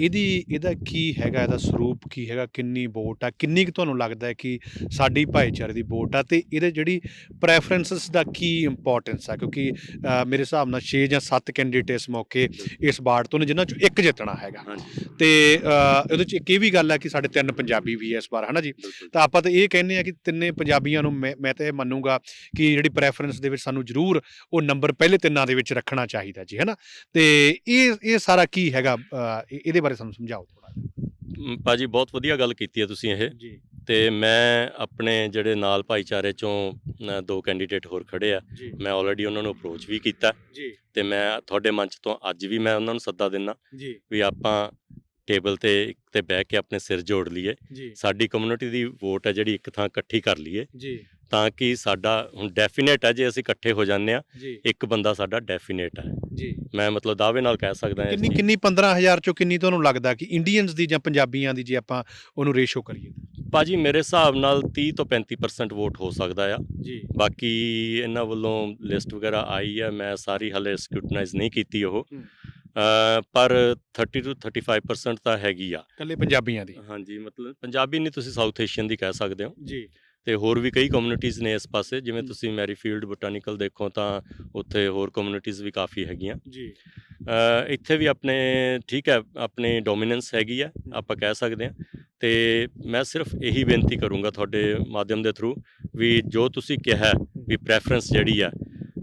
ਇਹਦੀ ਇਹਦਾ ਕੀ ਹੈਗਾ ਇਹਦਾ ਸਰੂਪ ਕੀ ਹੈਗਾ ਕਿੰਨੀ ਵੋਟ ਆ ਕਿੰਨੀ ਕੁ ਤੁਹਾਨੂੰ ਲੱਗਦਾ ਹੈ ਕਿ ਸਾਡੀ ਭਾਈਚਾਰੇ ਦੀ ਵੋਟ ਆ ਤੇ ਇਹਦੇ ਜਿਹੜੀ ਪ੍ਰੈਫਰੈਂਸਸ ਦਾ ਕੀ ਇੰਪੋਰਟੈਂਸ ਆ? ਕਿਉਂਕਿ ਮੇਰੇ ਹਿਸਾਬ ਨਾਲ 6 ਜਾਂ 7 ਕੈਂਡੀਡੇਟ ਇਸ ਮੌਕੇ ਇਸ ਬਾਰਡ ਤੋਂ ਨੇ ਜਿਨ੍ਹਾਂ ਚੋਂ ਇੱਕ ਜਿੱਤਣਾ ਹੈਗਾ। ਤੇ ਅ, ਉਹਦੇ ਚ ਇੱਕ ਇਹ ਵੀ ਗੱਲ ਆ ਕਿ ਸਾਡੇ ਤਿੰਨ ਪੰਜਾਬੀ ਵੀ ਐ ਇਸ ਵਾਰ ਹਨਾ ਜੀ? ਤਾਂ ਆਪਾਂ ਤਾਂ ਇਹ ਕਹਿੰਦੇ ਆ ਕਿ ਤਿੰਨੇ ਪੰਜਾਬੀਆਂ ਨੂੰ ਮੈਂ ਮੈਂ ਤਾਂ ਇਹ ਮੰਨੂਗਾ ਕਿ ਜਿਹੜੀ ਪ੍ਰੈਫਰੈਂਸ ਦੇ ਵਿੱਚ ਸਾਨੂੰ ਜ਼ਰੂਰ ਉਹ ਨੰਬਰ ਪਹਿਲੇ ਤਿੰਨਾਂ ਦੇ ਵਿੱਚ ਰੱਖਣਾ ਚਾਹੀਦਾ ਜੀ ਹੈਨਾ? ਤੇ ਇਹ ਇਹ ਸਾਰਾ ਕੀ ਹੈਗਾ? ਇਹਦੇ ਬਾਰੇ ਸਾਨੂੰ ਸਮਝਾਓ ਥੋੜਾ ਭਾਜੀ ਬਹੁਤ ਵਧੀਆ ਗੱਲ ਕੀਤੀ ਹੈ ਤੁਸੀਂ ਇਹ। ਜੀ। ਤੇ ਮੈਂ ਆਪਣੇ ਜਿਹੜੇ ਨਾਲ ਭਾਈਚਾਰੇ ਚੋਂ ਦੋ ਕੈਂਡੀਡੇਟ ਹੋਰ ਖੜੇ ਆ। ਮੈਂ ਆਲਰੇਡੀ ਉਹਨਾਂ ਨੂੰ ਅਪਰੋਚ ਵੀ ਕੀਤਾ। ਜੀ। ਤੇ ਮੈਂ ਤੁਹਾਡੇ ਮੰਚ ਤੋਂ ਅੱਜ ਵੀ ਮੈਂ ਉਹਨਾਂ ਨੂੰ ਸੱਦਾ ਦਿੰਨਾ ਜੀ। ਵੀ ਆਪਾਂ ਟੇਬਲ ਤੇ ਇੱਕ ਤੇ ਬਹਿ ਕੇ ਆਪਣੇ ਸਿਰ ਜੋੜ ਲਈਏ। ਸਾਡੀ ਕਮਿਊਨਿਟੀ ਦੀ ਵੋਟ ਹੈ ਜਿਹੜੀ ਇੱਕ ਥਾਂ ਇਕੱਠੀ ਕਰ ਲਈਏ। ਜੀ। ਤਾਂ ਕਿ ਸਾਡਾ ਹੁਣ ਡੈਫੀਨੇਟ ਹੈ ਜੇ ਅਸੀਂ ਇਕੱਠੇ ਹੋ ਜਾਂਦੇ ਆ ਇੱਕ ਬੰਦਾ ਸਾਡਾ ਡੈਫੀਨੇਟ ਹੈ। ਜੀ। ਮੈਂ ਮਤਲਬ ਦਾਅਵੇ ਨਾਲ ਕਹਿ ਸਕਦਾ ਹਾਂ ਕਿੰਨੀ ਕਿੰਨੀ 15000 ਚੋਂ ਕਿੰਨੀ ਤੁਹਾਨੂੰ ਲੱਗਦਾ ਕਿ ਇੰਡੀਅਨਸ ਦੀ ਜਾਂ ਪੰਜਾਬੀਆਂ ਦੀ ਜੇ ਆਪਾਂ ਉਹਨੂੰ ਰੇਸ਼ੋ ਕਰੀਏ ਭਾਜੀ ਮੇਰੇ ਹਿਸਾਬ ਨਾਲ 30 ਤੋਂ 35% ਵੋਟ ਹੋ ਸਕਦਾ ਆ। ਜੀ। ਬਾਕੀ ਇਹਨਾਂ ਵੱਲੋਂ ਲਿਸਟ ਵਗੈਰਾ ਆਈ ਹੈ ਮੈਂ ਸਾਰੀ ਹਲੇ ਸਕ੍ਰੂਟਨਾਈਜ਼ ਨਹੀਂ ਕੀਤੀ ਉਹ। ਪਰ 30 ਤੋਂ 35% ਤਾਂ ਹੈਗੀ ਆ। ਕੱਲੇ ਪੰਜਾਬੀਆਂ ਦੀ। ਹਾਂਜੀ ਮਤਲਬ ਪੰਜਾਬੀ ਨਹੀਂ ਤੁਸੀਂ ਸਾਊਥ ਏਸ਼ੀਅਨ ਦੀ ਕਹਿ ਸਕਦੇ ਹੋ। ਜੀ। ਤੇ ਹੋਰ ਵੀ ਕਈ ਕਮਿਊਨਿਟੀਆਂ ਨੇ ਇਸ ਪਾਸੇ ਜਿਵੇਂ। ਤੁਸੀਂ ਮੈਰੀਫੀਲਡ ਬੋਟੈਨੀਕਲ ਦੇਖੋ ਤਾਂ ਉੱਥੇ ਹੋਰ ਕਮਿਊਨਿਟੀਆਂ ਵੀ ਕਾਫੀ ਹੈਗੀਆਂ। ਜੀ। ਇੱਥੇ ਵੀ ਆਪਣੇ ਠੀਕ ਹੈ ਆਪਣੀ ਡੋਮੀਨੈਂਸ ਹੈਗੀ ਆ ਆਪਾਂ ਕਹਿ ਸਕਦੇ ਹਾਂ। ਤੇ ਮੈਂ ਸਿਰਫ ਇਹੀ ਬੇਨਤੀ ਕਰੂੰਗਾ ਤੁਹਾਡੇ ਮਾਧਿਅਮ ਦੇ ਥਰੂ ਵੀ ਜੋ ਤੁਸੀਂ ਕਿਹਾ ਵੀ ਪ੍ਰੈਫਰੈਂਸ ਜਿਹੜੀ ਆ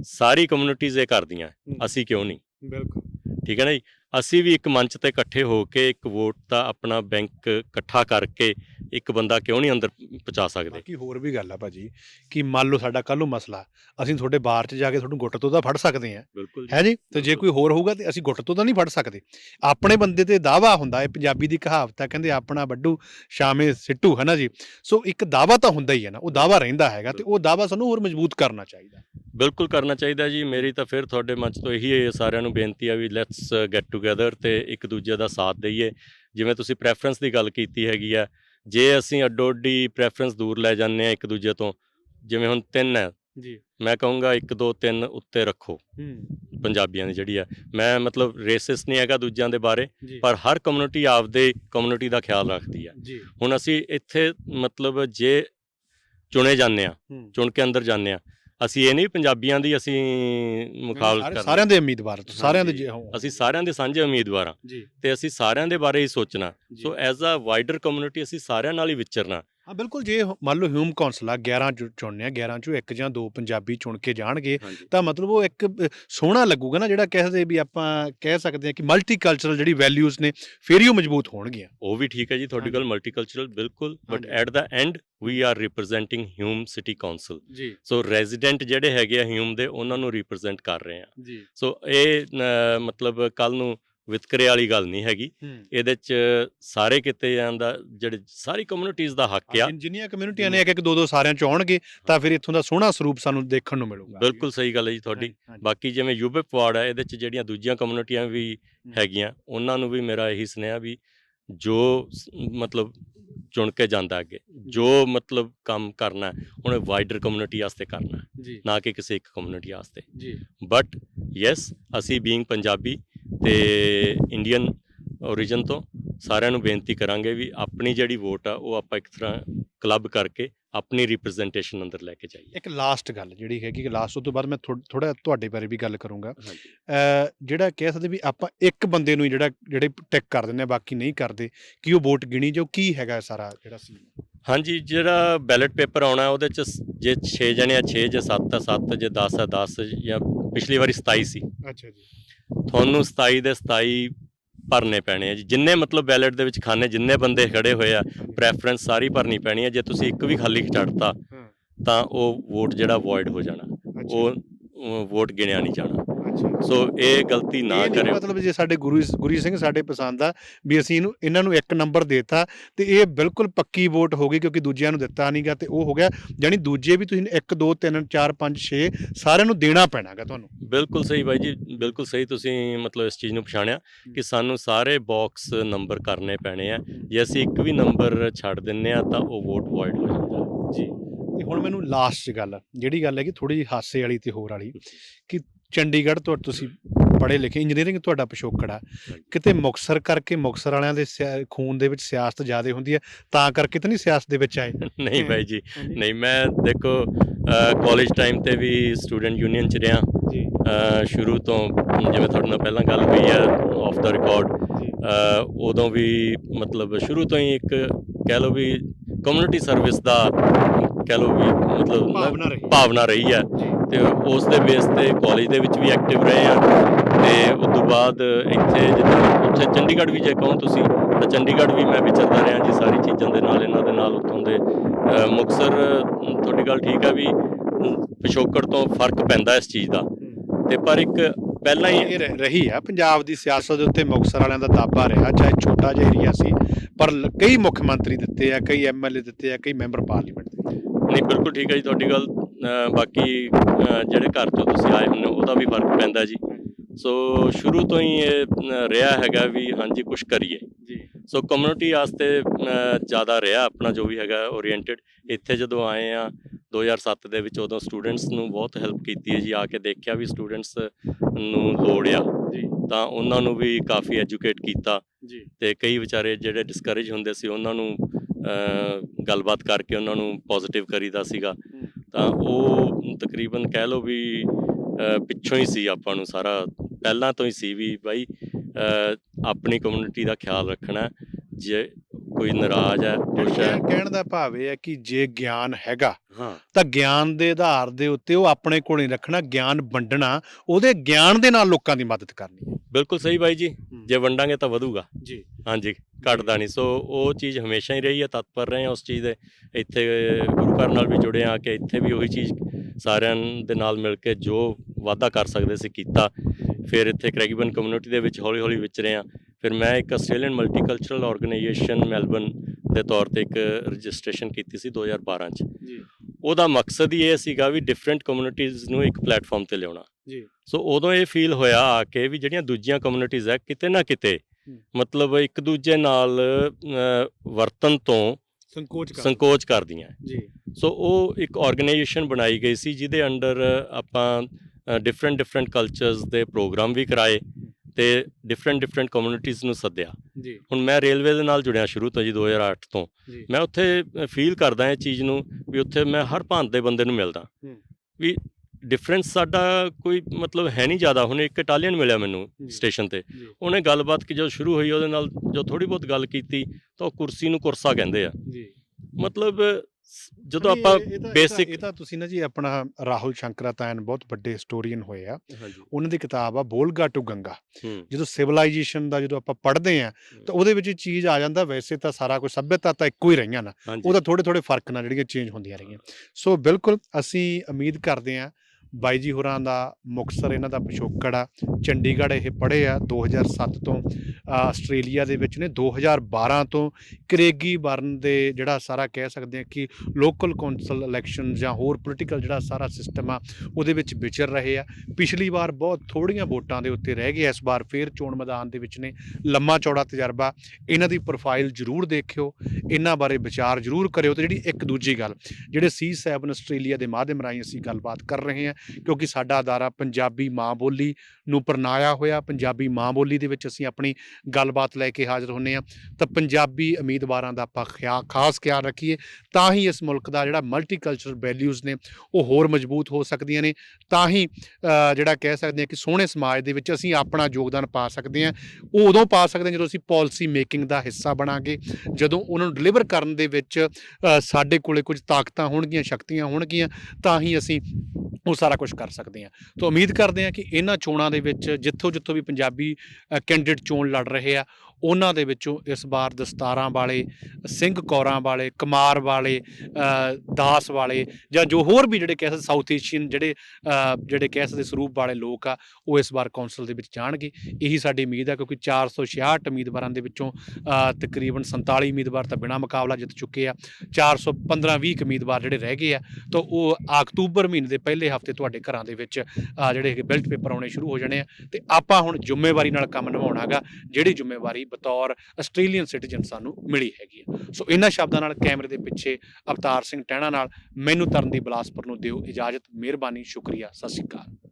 ਸਾਰੀ ਕਮਿਊਨਿਟੀਆਂ ਇਹ ਕਰਦੀਆਂ ਅਸੀਂ ਕਿਉਂ ਨਹੀਂ? ਬਿਲਕੁਲ। ਠੀਕ ਹੈ ਨਾ ਜੀ? ਅਸੀਂ ਵੀ ਇੱਕ ਮੰਚ ਤੇ ਇਕੱਠੇ ਹੋ ਕੇ ਇੱਕ ਵੋਟ ਦਾ ਆਪਣਾ ਬੈਂਕ ਇਕੱਠਾ ਕਰਕੇ ਇੱਕ ਬੰਦਾ ਕਿਉਂ ਨਹੀਂ ਅੰਦਰ ਪਹੁੰਚਾ ਸਕਦੇ? ਬਾਕੀ ਹੋਰ ਵੀ ਗੱਲ ਆ ਭਾਜੀ ਕਿ ਮੰਨ ਲਓ ਸਾਡਾ ਕੱਲ ਨੂੰ ਮਸਲਾ ਅਸੀਂ ਤੁਹਾਡੇ ਬਾਰ 'ਚ ਜਾ ਕੇ ਤੁਹਾਨੂੰ ਗੁੱਟ ਤੋਂ ਤਾਂ ਫੜ ਸਕਦੇ ਆ ਬਿਲਕੁਲ ਹੈ ਜੀ? ਤੇ ਜੇ ਕੋਈ ਹੋਰ ਹੋਊਗਾ ਤੇ ਅਸੀਂ ਗੁੱਟ ਤੋਂ ਤਾਂ ਨਹੀਂ ਫੜ ਸਕਦੇ। ਆਪਣੇ ਬੰਦੇ ਤੇ ਦਾਵਾ ਹੁੰਦਾ ਹੈ ਪੰਜਾਬੀ ਦੀ ਕਹਾਵਤ ਆ ਕਹਿੰਦੇ ਆਪਣਾ ਵੱਡੂ ਸ਼ਾਮੇ ਸਿੱਟੂ ਹੈ ਨਾ ਜੀ? ਸੋ ਇੱਕ ਦਾਵਾ ਤਾਂ ਹੁੰਦਾ ਹੀ ਹੈ ਨਾ ਉਹ ਦਾਵਾ ਰਹਿੰਦਾ ਹੈਗਾ ਤੇ ਉਹ ਦਾਵਾ ਸਾਨੂੰ ਹੋਰ ਮਜ਼ਬੂਤ ਕਰਨਾ ਚਾਹੀਦਾ। ਬਿਲਕੁਲ ਕਰਨਾ ਚਾਹੀਦਾ ਜੀ ਮੇਰੀ ਤਾਂ ਫਿਰ ਤੁਹਾਡੇ ਮੰਚ ਤੋਂ ਇਹੀ ਹੈ ਸਾਰਿਆਂ ਨੂੰ ਬੇਨਤੀ ਆ ਵੀ ਲੈਟਸ ਗੈਟ ਟੂਗੇਦਰ ਤੇ ਇੱਕ ਦੂਜੇ ਦਾ ਸਾਥ ਦਈਏ। ਜਿਵੇਂ ਤੁਸੀਂ ਪ੍ਰੈਫਰੈਂਸ ਦੀ ਗੱਲ ਕੀਤੀ ਹੈਗੀ ਆ ਜੇ ਅਸੀਂ ਅੱਡੋ ਅੱਡੀ ਪ੍ਰੈਫਰੈਂਸ ਦੂਰ ਲੈ ਜਾਂਦੇ ਆ ਇੱਕ ਦੂਜੇ ਤੋਂ ਜਿਵੇਂ ਹੁਣ ਤਿੰਨ ਹੈ ਜੀ। ਮੈਂ ਕਹੂੰਗਾ 1 2 3 ਉੱਤੇ ਰੱਖੋ। ਹੂੰ। ਪੰਜਾਬੀਆਂ ਦੀ ਜਿਹੜੀ ਆ ਮੈਂ ਮਤਲਬ ਰੇਸਿਸ ਨਹੀਂ ਹੈਗਾ ਦੂਜਿਆਂ ਦੇ ਬਾਰੇ ਪਰ ਹਰ ਕਮਿਊਨਿਟੀ ਆਪਦੇ ਕਮਿਊਨਿਟੀ ਦਾ ਖਿਆਲ ਰੱਖਦੀ ਆ ਹੁਣ ਅਸੀਂ ਇੱਥੇ ਮਤਲਬ ਜੇ ਚੁਣੇ ਜਾਂਦੇ ਆ ਚੁਣ ਕੇ ਅੰਦਰ ਜਾਂਦੇ ਆ ਅਸੀਂ ਇਹ ਨਹੀਂ ਪੰਜਾਬੀਆਂ ਦੀ ਅਸੀਂ ਮੁਕਾਬਲਤ ਕਰਨਾ। ਸਾਰਿਆਂ ਦੇ ਉਮੀਦਵਾਰ ਸਾਰਿਆਂ ਦੇ ਅਸੀਂ ਸਾਰਿਆਂ ਦੇ ਸਾਂਝੇ ਉਮੀਦਵਾਰ। ਜੀ। ਤੇ ਅਸੀਂ ਸਾਰਿਆਂ ਦੇ ਬਾਰੇ ਹੀ ਸੋਚਣਾ। So as a wider community ਅਸੀਂ ਸਾਰਿਆਂ ਨਾਲ ਹੀ ਵਿਚਰਨਾ। ਹਾਂ ਬਿਲਕੁਲ ਜੇ ਮੰਨ ਲਓ ਹਿਊਮ ਕੌਂਸਲ ਆ 11 ਚੁ- ਚੁਣਨੇ ਆ 11 ਚੋਂ ਇੱਕ ਜਾਂ ਦੋ ਪੰਜਾਬੀ ਚੁਣ ਕੇ ਜਾਣਗੇ ਹਾਂਜੀ। ਤਾਂ ਮਤਲਬ ਉਹ ਇੱਕ ਅ, ਸੋਹਣਾ ਲੱਗੂਗਾ ਨਾ ਜਿਹੜਾ ਕਹਿੰਦੇ ਵੀ ਆਪਾਂ ਕਹਿ ਸਕਦੇ ਹਾਂ ਕਿ ਮਲਟੀ ਕਲਚਰਲ ਜਿਹੜੀ ਵੈਲਿਊਜ਼ ਨੇ ਫੇਰ ਹੀ ਉਹ ਮਜ਼ਬੂਤ ਹੋਣਗੀਆਂ। ਉਹ ਵੀ ਠੀਕ ਹੈ ਜੀ ਤੁਹਾਡੀ ਗੱਲ ਮਲਟੀਕਲਚਰਲ ਬਿਲਕੁਲ ਬਟ ਹਾਂਜੀ। At the end we are representing Hume city council ਜੀ। ਸੋ ਰੈਜ਼ੀਡੈਂਟ ਜਿਹੜੇ ਹੈਗੇ ਆ ਹਿਊਮ ਦੇ ਉਹਨਾਂ ਨੂੰ ਰਿਪਰੈਜ਼ੈਂਟ ਕਰ ਰਹੇ ਆ ਜੀ। ਸੋ ਇਹ ਅ, ਮਤਲਬ ਕੱਲ ਨੂੰ ਵਿਤਕਰੇ ਵਾਲੀ ਗੱਲ ਨਹੀਂ ਹੈਗੀ। ਇਹਦੇ ਚ ਸਾਰੇ ਕਿਤੇ ਦਾ ਜਿਹੜੇ ਸਾਰੀ ਕਮਿਊਨਿਟੀਜ਼ ਦਾ ਹੱਕ ਆ। ਜਿਨ- ਜਿੰਨੀਆਂ ਕਮਿਊਨਿਟੀਆਂ ਨੇ ਇੱਕ ਇੱਕ ਦੋ ਦੋ ਸਾਰਿਆਂ ਚ ਆਉਣਗੇ ਤਾਂ ਫਿਰ ਇੱਥੋਂ ਦਾ ਸੋਹਣਾ ਸਰੂਪ ਸਾਨੂੰ ਦੇਖਣ ਨੂੰ ਮਿਲੂਗਾ। ਬਿਲਕੁਲ ਸਹੀ ਗੱਲ ਹੈ ਜੀ ਤੁਹਾਡੀ। ਬਾਕੀ ਜਿਵੇਂ ਯੂਬਿਪ ਵਾਰਡ ਹੈ ਇਹਦੇ ਚ ਜਿਹੜੀਆਂ ਦੂਜੀਆਂ ਕਮਿਊਨਿਟੀਆਂ ਵੀ। ਹੈਗੀਆਂ ਉਹਨਾਂ ਨੂੰ ਵੀ ਮੇਰਾ ਇਹੀ ਸੁਨੇਹਾ ਵੀ ਜੋ ਮਤਲਬ ਚੁਣ ਕੇ ਜਾਂਦਾ ਅੱਗੇ ਜੋ। ਮਤਲਬ ਕੰਮ ਕਰਨਾ ਉਹਨੇ ਵਾਈਡਰ ਕਮਿਊਨਿਟੀ ਵਾਸਤੇ ਕਰਨਾ ਨਾ ਕਿ ਕਿਸੇ ਇੱਕ ਕਮਿਊਨਿਟੀ ਵਾਸਤੇ। ਜੀ। ਬਟ ਯੈਸ ਅਸੀਂ ਬੀਇੰਗ ਪੰਜਾਬੀ ਤੇ ਇੰਡੀਅਨ origin ਤੋਂ ਸਾਰਿਆਂ ਨੂੰ ਬੇਨਤੀ ਕਰਾਂਗੇ ਵੀ ਆਪਣੀ ਜਿਹੜੀ ਵੋਟ ਆ ਉਹ ਆਪਾਂ ਇੱਕ ਤਰ੍ਹਾਂ ਕਲੱਬ ਕਰਕੇ ਆਪਣੀ ਰਿਪਰੈਜ਼ੈਂਟੇਸ਼ਨ ਅੰਦਰ ਲੈ ਕੇ ਜਾਈਏ। ਇੱਕ ਲਾਸਟ ਗੱਲ ਜਿਹੜੀ ਹੈਗੀ ਕਿ ਲਾਸਟ ਤੋਂ ਬਾਅਦ ਮੈਂ ਥੋੜਾ ਤੁਹਾਡੇ ਬਾਰੇ ਵੀ ਗੱਲ ਕਰੂੰਗਾ। ਜਿਹੜਾ ਕਹਿ ਸਕਦੇ ਵੀ ਆਪਾਂ ਇੱਕ ਬੰਦੇ ਨੂੰ ਜਿਹੜਾ ਜਿਹੜੇ ਟਿਕ ਕਰ ਦਿੰਦੇ ਆ ਬਾਕੀ ਨਹੀਂ ਕਰਦੇ ਕਿ ਉਹ ਵੋਟ ਗਿਣੀ ਜੋ ਕੀ ਹੈਗਾ ਸਾਰਾ ਜਿਹੜਾ ਸੀ ਹਾਂਜੀ ਜਿਹੜਾ ਬੈਲਟ ਪੇਪਰ ਆਉਣਾ ਉਹਦੇ ਚ ਜੇ 6 ਜਣੇ ਆ 6 ਜੇ 7 ਆ 7 ਜੇ 10 ਆ 10 ਜਾਂ ਪਿਛਲੀ ਵਾਰੀ 27 ਸੀ। ਅੱਛਾ ਜੀ। ਤੁਹਾਨੂੰ 27 ਦੇ 27 ਭਰਨੇ ਪੈਣੇ ਆ ਜੀ। ਜਿੰਨੇ ਮਤਲਬ ਬੈਲਟ ਦੇ ਵਿੱਚ ਖਾਨੇ ਜਿੰਨੇ ਬੰਦੇ ਖੜੇ ਹੋਏ ਆ ਪ੍ਰੈਫਰੈਂਸ ਸਾਰੀ ਭਰਨੀ ਪੈਣੀ ਹੈ ਜੇ ਤੁਸੀਂ ਇੱਕ ਵੀ ਖਾਲੀ ਛੱਡਤਾ। ਤਾਂ ਉਹ ਵੋਟ ਜਿਹੜਾ ਵੋਇਡ ਹੋ ਜਾਣਾ। ਉਹ ਵੋਟ ਗਿਣਿਆ ਨਹੀਂ ਜਾਣਾ। ਸੋ ਇਹ ਗਲਤੀ ਨਾ ਕਰਿਓ। ਮਤਲਬ ਜੇ ਸਾਡੇ ਗੁਰੂ ਗੁਰੂ ਸਿੰਘ ਸਾਡੇ ਪਸੰਦ ਆ ਵੀ ਅਸੀਂ ਇਹਨੂੰ ਇਹਨਾਂ ਨੂੰ ਇੱਕ ਨੰਬਰ ਦੇਤਾ ਤੇ ਇਹ ਬਿਲਕੁਲ ਪੱਕੀ ਵੋਟ ਹੋ ਗਈ ਕਿਉਂਕਿ ਦੂਜਿਆਂ ਨੂੰ ਦਿੱਤਾ ਨਹੀਂਗਾ ਤੇ ਉਹ ਹੋ ਗਿਆ। ਯਾਨੀ ਦੂਜੇ ਵੀ ਤੁਸੀਂ 1 2 3 4 5 6 ਸਾਰਿਆਂ ਨੂੰ ਦੇਣਾ ਪੈਣਾਗਾ ਤੁਹਾਨੂੰ। ਬਿਲਕੁਲ ਸਹੀ ਬਾਈ ਜੀ ਬਿਲਕੁਲ ਸਹੀ ਤੁਸੀਂ ਮਤਲਬ ਇਸ ਚੀਜ਼ ਨੂੰ ਪਛਾਣਿਆ ਕਿ ਸਾਨੂੰ ਸਾਰੇ ਬਾਕਸ ਨੰਬਰ ਕਰਨੇ ਪੈਣੇ ਆ। ਜੇ ਅਸੀਂ ਇੱਕ ਵੀ ਨੰਬਰ ਛੱਡ ਦਿੰਨੇ ਆ ਤਾਂ ਉਹ ਵੋਟ ਵੋਇਡ ਹੋ ਜਾਂਦਾ। ਜੀ। ਤੇ ਹੁਣ ਮੈਨੂੰ ਲਾਸਟ 'ਚ ਗੱਲ ਜਿਹੜੀ ਗੱਲ ਹੈ ਕਿ ਥੋੜੀ ਜਿਹੀ ਹਾਸੇ ਵਾਲੀ ਤੇ ਹੋਰ ਵਾਲੀ ਕਿ ਚੰਡੀਗੜ੍ਹ ਤੋਂ ਤੁਸੀਂ ਪੜ੍ਹੇ ਲਿਖੇ ਇੰਜੀਨੀਅਰਿੰਗ ਤੁਹਾਡਾ ਪਿਛੋਕੜ ਆ। ਕਿਤੇ ਮੁਕਸਰ ਕਰਕੇ ਮੁਕਸਰ ਵਾਲਿਆਂ ਦੇ ਸਿਆ- ਖੂਨ ਦੇ ਵਿੱਚ ਸਿਆਸਤ ਜ਼ਿਆਦਾ ਹੁੰਦੀ ਹੈ ਤਾਂ ਕਰਕੇ ਤਾਂ ਨਹੀਂ ਸਿਆਸਤ ਦੇ ਵਿੱਚ ਆਏ? ਨਹੀਂ ਬਾਈ ਜੀ ਨਹੀਂ ਮੈਂ ਦੇਖੋ ਕਾਲਜ ਟਾਈਮ ਤੇ ਵੀ ਸਟੂਡੈਂਟ ਯੂਨੀਅਨ ਚ ਰਿਹਾ। ਜੀ। ਸ਼ੁਰੂ ਤੋਂ ਜਿਵੇਂ ਤੁਹਾਡੇ ਨਾਲ ਪਹਿਲਾਂ ਗੱਲ ਹੋਈ ਹੈ ਆਫ ਦਾ ਰਿਕਾਰਡ ਉਦੋਂ ਵੀ ਮਤਲਬ ਸ਼ੁਰੂ ਤੋਂ ਹੀ ਇੱਕ ਕਹਿ ਲਓ ਵੀ ਕਮਿਊਨਿਟੀ ਸਰਵਿਸ ਦਾ ਕਹਿ ਲਓ ਵੀ ਮਤਲਬ ਭਾਵਨਾ ਰਹੀ ਹੈ। ਤੇ ਉਸ ਦੇ ਬੇਸ ਤੇ ਕਾਲਜ ਦੇ ਵਿੱਚ ਵੀ ਐਕਟਿਵ ਰਹੇ ਆ। ਤੇ ਉਸ ਤੋਂ ਬਾਅਦ ਇੱਥੇ ਜਿੱਦਾਂ ਉੱਥੇ ਚੰਡੀਗੜ੍ਹ ਵੀ ਜੇ ਕਹੋ ਤੁਸੀਂ ਤਾਂ ਚੰਡੀਗੜ੍ਹ ਵੀ ਮੈਂ ਵਿਚਰਦਾ ਰਿਹਾ ਜੀ ਸਾਰੀ ਚੀਜ਼ਾਂ ਦੇ ਨਾਲ ਇਹਨਾਂ ਦੇ ਨਾਲ ਉੱਥੋਂ ਦੇ। ਅ, ਤੁਹਾਡੀ ਗੱਲ ਠੀਕ ਹੈ ਵੀ ਪਿਛੋਕੜ ਤੋਂ ਫ਼ਰਕ ਪੈਂਦਾ ਇਸ ਚੀਜ਼ ਦਾ। ਤੇ ਪਰ ਇੱਕ ਪਹਿਲਾਂ ਹੀ ਰਹਿ- ਆ ਪੰਜਾਬ ਦੀ ਸਿਆਸਤ ਦੇ ਉੱਤੇ ਮੁਕਤਸਰ ਵਾਲਿਆਂ ਦਾ ਦਾਬਾ ਰਿਹਾ ਚਾਹੇ ਛੋਟਾ ਜਿਹਾ ਏਰੀਆ ਸੀ ਪਰ ਕਈ ਮੁੱਖ ਮੰਤਰੀ ਦਿੱਤੇ ਆ ਕਈ ਐਮਐਲਏ ਦਿੱਤੇ ਆ ਕਈ ਮੈਂਬਰ ਪਾਰਲੀਮੈਂਟ ਦਿੱਤੇ ਨਹੀਂ ਬਿਲਕੁਲ ਠੀਕ ਹੈ ਜੀ ਤੁਹਾਡੀ ਗੱਲ ਬਾਕੀ ਜਿਹੜੇ ਘਰ ਤੋਂ ਤੁਸੀਂ ਆਏ ਹੁੰਦੇ ਹੋ ਉਹਦਾ ਵੀ ਫ਼ਰਕ ਪੈਂਦਾ ਜੀ। ਸੋ ਸ਼ੁਰੂ ਤੋਂ ਹੀ ਇਹ ਰਿਹਾ ਹੈਗਾ ਵੀ ਹਾਂਜੀ ਕੁਝ ਕਰੀਏ। ਜੀ। ਸੋ ਕਮਿਊਨਿਟੀ ਵਾਸਤੇ ਜ਼ਿਆਦਾ ਰਿਹਾ ਆਪਣਾ ਜੋ ਵੀ ਹੈਗਾ ਓਰੀਐਂਟਡ ਇੱਥੇ ਜਦੋਂ ਆਏ ਆ 2007 ਦੇ ਵਿੱਚ ਉਦੋਂ ਸਟੂਡੈਂਟਸ ਨੂੰ ਬਹੁਤ ਹੈਲਪ ਕੀਤੀ ਹੈ ਜੀ। ਆ ਕੇ ਦੇਖਿਆ ਵੀ ਸਟੂਡੈਂਟਸ ਨੂੰ ਲੋੜ ਆ ਜੀ। ਤਾਂ ਉਹਨਾਂ ਨੂੰ ਵੀ ਕਾਫੀ ਐਜੂਕੇਟ ਕੀਤਾ। ਜੀ। ਤੇ ਕਈ ਵਿਚਾਰੇ ਜਿਹੜੇ ਡਿਸਕਰੇਜ ਹੁੰਦੇ ਸੀ ਉਹਨਾਂ ਨੂੰ ਗੱਲਬਾਤ ਕਰਕੇ ਉਹਨਾਂ ਨੂੰ ਪੋਜ਼ਿਟਿਵ ਕਰੀਦਾ ਸੀਗਾ। ਤਾਂ ਉਹ ਤਕਰੀਬਨ ਕਹਿ ਲਓ ਵੀ ਅ, ਪਿੱਛੋਂ ਹੀ ਸੀ ਆਪਾਂ ਨੂੰ ਸਾਰਾ ਪਹਿਲਾਂ ਤੋਂ ਹੀ ਸੀ ਵੀ ਬਾਈ ਅ, ਆਪਣੀ ਕਮਿਊਨਿਟੀ ਦਾ ਖਿਆਲ ਰੱਖਣਾ ਜੇ ਕੋਈ ਨਾਰਾਜ਼ ਹੈ ਖੁਸ਼ ਹੈ। ਕਹਿ- ਕਹਿਣ ਦਾ ਭਾਵ ਇਹ ਹੈ ਕਿ ਜੇ ਗਿਆਨ ਹੈਗਾ ਹਾਂ। ਤਾਂ ਗਿਆਨ ਦੇ ਆਧਾਰ ਦੇ ਉੱਤੇ ਉਹ ਆਪਣੇ ਕੋਲ ਨਹੀਂ ਰੱਖਣਾ ਗਿਆਨ ਵੰਡਣਾ ਉਹਦੇ ਗਿਆਨ ਦੇ ਨਾਲ ਲੋਕਾਂ ਦੀ ਮਦਦ ਕਰਨੀ ਬਿਲਕੁਲ ਸਹੀ ਬਾਈ ਜੀ। ਜੇ ਵੰਡਾਂਗੇ ਤਾਂ ਵਧੂਗਾ। ਜੀ। ਹਾਂਜੀ ਘਟਦਾ ਨਹੀਂ। ਸੋ ਉਹ ਚੀਜ਼ ਹਮੇਸ਼ਾ ਹੀ ਰਹੀ ਹੈ ਤਤਪਰ ਰਹੇ ਹਾਂ ਉਸ ਚੀਜ਼ ਦੇ। ਇੱਥੇ ਗੁਰੂ ਘਰ ਨਾਲ ਵੀ ਜੁੜੇ ਆ ਕਿ ਇੱਥੇ ਵੀ ਉਹੀ ਚੀਜ਼ ਸਾਰਿਆਂ ਦੇ ਨਾਲ ਮਿਲ ਕੇ ਜੋ ਵਾਅਦਾ ਕਰ ਸਕਦੇ ਸੀ ਕੀਤਾ। ਫਿਰ ਇੱਥੇ ਕ੍ਰੈਗੀਬਨ ਕਮਿਊਨਿਟੀ ਦੇ ਵਿੱਚ ਹੌਲੀ ਹੌਲੀ ਵਿਚਰੇ ਆ ਫਿਰ ਮੈਂ ਇੱਕ ਆਸਟ੍ਰੇਲੀਅਨ ਮਲਟੀਕਲਚਰਲ ਆਰਗੇਨਾਈਜੇਸ਼ਨ ਮੈਲਬਨ ਦੇ ਤੌਰ ਤੇ ਇੱਕ ਰਜਿਸਟ੍ਰੇਸ਼ਨ ਕੀਤੀ ਸੀ 2012 ਚ। ਜੀ। ਉਹਦਾ ਮਕਸਦ ਹੀ ਇਹ ਸੀਗਾ ਵੀ ਡਿਫਰੈਂਟ ਕਮਿਊਨਿਟੀਜ਼ ਨੂੰ ਇੱਕ ਪਲੇਟਫਾਰਮ ਤੇ ਲਿਆਉਣਾ। ਜੀ। ਸੋ ਉਦੋਂ ਇਹ ਫੀਲ ਹੋਇਆ ਆ ਕੇ ਵੀ ਜਿਹੜੀਆਂ ਦੂਜੀਆਂ ਕਮਿਊਨਿਟੀਜ਼ ਹੈ ਕਿਤੇ ਨਾ ਕਿਤੇ। ਮਤਲਬ ਇੱਕ ਦੂਜੇ ਨਾਲ ਵਰਤਨ ਤੋਂ ਸੰਕੋਚ ਕਰ ਸੰਕੋਚ ਕਰਦੀਆਂ। ਜੀ। ਸੋ ਉਹ ਇੱਕ ਆਰਗੇਨਾਈਜੇਸ਼ਨ ਬਣਾਈ ਗਈ ਸੀ ਜਿਹਦੇ ਅੰਡਰ ਆਪਾਂ ਡਿਫਰੈਂਟ ਡਿਫਰੈਂਟ ਕਲਚਰਸ ਦੇ ਪ੍ਰੋਗਰਾਮ ਵੀ ਕਰਾਏ। ਤੇ ਡਿਫਰੈਂਟ ਡਿਫਰੈਂਟ ਕਮਿਊਨਿਟੀਜ਼ ਨੂੰ ਸੱਦਿਆ। ਜੀ। ਹੁਣ ਮੈਂ ਰੇਲਵੇ ਦੇ ਨਾਲ ਜੁੜਿਆ ਸ਼ੁਰੂ ਤੋਂ ਜੀ 2008 ਤੋਂ। ਮੈਂ ਉੱਥੇ ਫੀਲ ਕਰਦਾ ਇਹ ਚੀਜ਼ ਨੂੰ ਵੀ ਉੱਥੇ ਮੈਂ ਹਰ ਭਾਂਤ ਦੇ ਬੰਦੇ ਨੂੰ ਮਿਲਦਾ। ਵੀ ਡਿਫਰੈਂਸ ਸਾਡਾ ਕੋਈ ਮਤਲਬ ਹੈ ਨਹੀਂ ਜ਼ਿਆਦਾ। ਹੁਣ ਇੱਕ ਇਟਾਲੀਅਨ ਮਿਲਿਆ ਮੈਨੂੰ। ਸਟੇਸ਼ਨ ਤੇ। ਉਹਨੇ ਗੱਲਬਾਤ ਕੀ ਜਦੋਂ ਸ਼ੁਰੂ ਹੋਈ ਉਹਦੇ ਨਾਲ ਜੋ ਥੋੜੀ ਬਹੁਤ ਗੱਲ ਕੀਤੀ ਤਾਂ ਉਹ ਕੁਰਸੀ ਨੂੰ ਕੁਰਸਾ ਕਹਿੰਦੇ ਆ। ਜੀ। ਮਤਲਬ ਜਦੋਂ ਆਪਾਂ ਇਹ- ਇਹ ਤਾਂ- ਤੁਸੀਂ ਨਾ ਜੀ ਆਪਣਾ ਰਾਹੁਲ ਸ਼ੰਕਰਾਤਾਇਨ ਬਹੁਤ ਵੱਡੇ ਹਿਸਟੋਰੀਅਨ ਹੋਏ ਆ। ਉਹਨਾਂ ਦੀ ਕਿਤਾਬ ਆ ਬੋਲਗਾ ਟੂ ਗੰਗਾ। ਜਦੋਂ ਸਿਵਲਾਈਜੇਸ਼ਨ ਦਾ ਜਦੋਂ ਆਪਾਂ ਪੜ੍ਹਦੇ ਆ ਤਾਂ ਉਹਦੇ ਵਿੱਚ ਚੀਜ਼ ਆ ਜਾਂਦਾ ਵੈਸੇ ਤਾਂ ਸਾਰਾ ਕੁਝ ਸੱਭਿਅਤਾ ਤਾਂ ਇੱਕੋ ਹੀ ਰਹੀਆਂ ਨਾ। ਉਹਦਾ ਥੋੜੇ ਥੋੜੇ ਫ਼ਰਕ ਨਾਲ ਜਿਹੜੀਆਂ ਚੇਂਜ ਹੁੰਦੀਆਂ ਰਹੀਆਂ। ਸੋ ਬਿਲਕੁਲ ਅਸੀਂ ਉਮੀਦ ਕਰਦੇ ਹਾਂ ਬਾਈ ਜੀ ਹੋਰਾਂ ਦਾ ਮੁਕਤਸਰ ਇਹਨਾਂ ਦਾ ਪਿਛੋਕੜ ਆ। ਚੰਡੀਗੜ੍ਹ ਇਹ ਪੜ੍ਹੇ ਆ 2007 ਤੋਂ। ਆਸਟ੍ਰੇਲੀਆ ਦੇ ਵਿੱਚ ਨੇ 2012 ਤੋਂ। ਕਰੇਗੀ ਬਰਨ ਦੇ ਜਿਹੜਾ ਸਾਰਾ ਕਹਿ ਸਕਦੇ ਆ ਕਿ ਲੋਕਲ ਕੌਂਸਲ ਇਲੈਕਸ਼ਨ ਜਾਂ ਹੋਰ ਪੋਲੀਟੀਕਲ ਜਿਹੜਾ ਸਾਰਾ ਸਿਸਟਮ ਆ, ਉਹਦੇ ਵਿੱਚ ਵਿਚਰ ਰਹੇ ਆ। ਪਿਛਲੀ ਵਾਰ ਬਹੁਤ ਥੋੜੀਆਂ ਵੋਟਾਂ ਦੇ ਉੱਤੇ ਰਹਿ ਗਏ, ਇਸ ਵਾਰ ਫੇਰ ਚੋਣ ਮੈਦਾਨ ਦੇ ਵਿੱਚ ਨੇ। ਲੰਮਾ ਚੌੜਾ ਤਜਰਬਾ। ਇਹਨਾਂ ਦੀ ਪ੍ਰੋਫਾਈਲ ਜ਼ਰੂਰ ਦੇਖਿਓ। ਇਹਨਾਂ ਬਾਰੇ ਵਿਚਾਰ ਜ਼ਰੂਰ ਕਰਿਓ। ਤੇ ਜਿਹੜੀ ਇੱਕ ਦੂਜੀ ਗੱਲ, ਜਿਹੜੇ C7 ਆਸਟ੍ਰੇਲੀਆ ਦੇ ਮਾਧਿਅਮ ਰਾਹੀਂ ਅਸੀਂ ਗੱਲਬਾਤ ਕਰ ਰਹੇ ਹਾਂ ਕਿਉਂਕਿ ਸਾਡਾ ਅਦਾਰਾ ਪੰਜਾਬੀ ਮਾਂ ਬੋਲੀ ਨੂੰ ਪਰਨਾਇਆ ਹੋਇਆ। ਪੰਜਾਬੀ ਮਾਂ ਬੋਲੀ ਦੇ ਵਿੱਚ ਅਸੀਂ ਆਪਣੀ ਗੱਲਬਾਤ ਲੈ ਕੇ ਹਾਜ਼ਰ ਹੁੰਨੇ ਆ ਤਾਂ ਪੰਜਾਬੀ ਉਮੀਦਵਾਰਾਂ ਦਾ ਆਪਾਂ ਖਿਆ, ਖਾਸ ਖਿਆਲ ਰੱਖੀਏ, ਤਾਂ ਹੀ ਇਸ ਮੁਲਕ ਦਾ ਜਿਹੜਾ ਮਲਟੀਕਲਚਰਲ ਵੈਲਿਊਜ਼ ਨੇ, ਉਹ ਹੋਰ ਮਜ਼ਬੂਤ ਹੋ ਸਕਦੀਆਂ ਨੇ। ਤਾਂ ਹੀ ਜਿਹੜਾ ਕਹਿ ਸਕਦੇ ਹਾਂ ਕਿ ਸੋਹਣੇ ਸਮਾਜ ਦੇ ਵਿੱਚ ਅਸੀਂ ਆਪਣਾ ਯੋਗਦਾਨ ਪਾ ਸਕਦੇ ਹਾਂ। ਉਹ ਉਦੋਂ ਪਾ ਸਕਦੇ ਹਾਂ ਜਦੋਂ ਅਸੀਂ ਪਾਲਿਸੀ ਮੇਕਿੰਗ ਦਾ ਹਿੱਸਾ ਬਣਾਂਗੇ। ਜਦੋਂ ਉਹਨਾਂ ਨੂੰ ਡਿਲੀਵਰ ਕਰਨ ਦੇ ਵਿੱਚ ਸਾਡੇ ਕੋਲੇ ਕੁਝ ਤਾਕਤਾਂ ਹੋਣਗੀਆਂ, ਸ਼ਕਤੀਆਂ ਹੋਣਗੀਆਂ, ਤਾਂ ਹੀ ਅਸੀਂ ਉਹ ਸਾਰਾ ਕੁਝ ਕਰ ਸਕਦੇ ਹਾਂ। ਤਾਂ ਉਮੀਦ ਕਰਦੇ ਹਾਂ ਕਿ ਇਹਨਾਂ ਚੋਣਾਂ ਦੇ ਦੇ ਵਿੱਚ ਜਿੱਥੋਂ ਜਿੱਥੋਂ ਵੀ ਪੰਜਾਬੀ ਕੈਂਡੀਡੇਟ ਚੋਣ ਲੜ ਰਹੇ ਆ ਉਹਨਾਂ ਦੇ ਵਿੱਚੋਂ ਇਸ ਵਾਰ ਦਸਤਾਰਾਂ ਵਾਲੇ, ਸਿੰਘ ਕੌਰਾਂ ਵਾਲੇ, ਕੁਮਾਰ ਵਾਲੇ ਦਾਸ ਵਾਲੇ ਜਾਂ ਜੋ ਹੋਰ ਵੀ ਜਿਹੜੇ ਕਹਿ ਸਕਦੇ ਸਾਊਥ ਏਸ਼ੀਅਨ ਜਿਹੜੇ ਜਿਹੜੇ ਕਹਿ ਸਕਦੇ ਸਰੂਪ ਵਾਲੇ ਲੋਕ ਆ, ਉਹ ਇਸ ਵਾਰ ਕੌਂਸਲ ਦੇ ਵਿੱਚ ਜਾਣਗੇ। ਇਹੀ ਸਾਡੀ ਉਮੀਦ ਆ ਕਿਉਂਕਿ 466 ਉਮੀਦਵਾਰਾਂ ਦੇ ਵਿੱਚੋਂ ਤਕਰੀਬਨ 47 ਉਮੀਦਵਾਰ ਤਾਂ ਬਿਨਾਂ ਮੁਕਾਬਲਾ ਜਿੱਤ ਚੁੱਕੇ ਆ 415 20 ਉਮੀਦਵਾਰ ਜਿਹੜੇ ਰਹਿ ਗਏ ਆ, ਤਾਂ ਉਹ ਅਕਤੂਬਰ ਮਹੀਨੇ ਦੇ ਪਹਿਲੇ ਹਫ਼ਤੇ ਤੁਹਾਡੇ ਘਰਾਂ ਦੇ ਵਿੱਚ ਜਿਹੜੇ ਹੈਗੇ ਬਿਲਟ ਪੇਪਰ ਆਉਣੇ ਸ਼ੁਰੂ ਹੋ ਜਾਣੇ ਆ ਤੇ ਆਪਾਂ ਹੁਣ ਜ਼ਿੰਮੇਵਾਰੀ ਨਾਲ ਕੰਮ ਨਿਭਾਉਣਾਗਾ, ਜਿਹੜੀ ਜ਼ਿੰਮੇਵਾਰੀ ਬਤੌਰ ਆਸਟ੍ਰੇਲੀਅਨ ਸਿਟੀਜ਼ਨ ਸਾਨੂੰ ਮਿਲੀ ਹੈਗੀ ਆ। ਸੋ ਇਹਨਾਂ ਸ਼ਬਦਾਂ ਨਾਲ, ਕੈਮਰੇ ਦੇ ਪਿੱਛੇ ਅਵਤਾਰ ਸਿੰਘ ਟਹਿਣਾ ਨਾਲ ਮੈਨੂੰ ਤਰਨ ਦੀ ਬਲਾਸਪੁਰ ਨੂੰ ਦਿਓ ਇਜਾਜ਼ਤ, ਮਿਹਰਬਾਨੀ, ਸ਼ੁਕਰੀਆ, ਸਤਿ ਸ਼੍ਰੀ ਅਕਾਲ।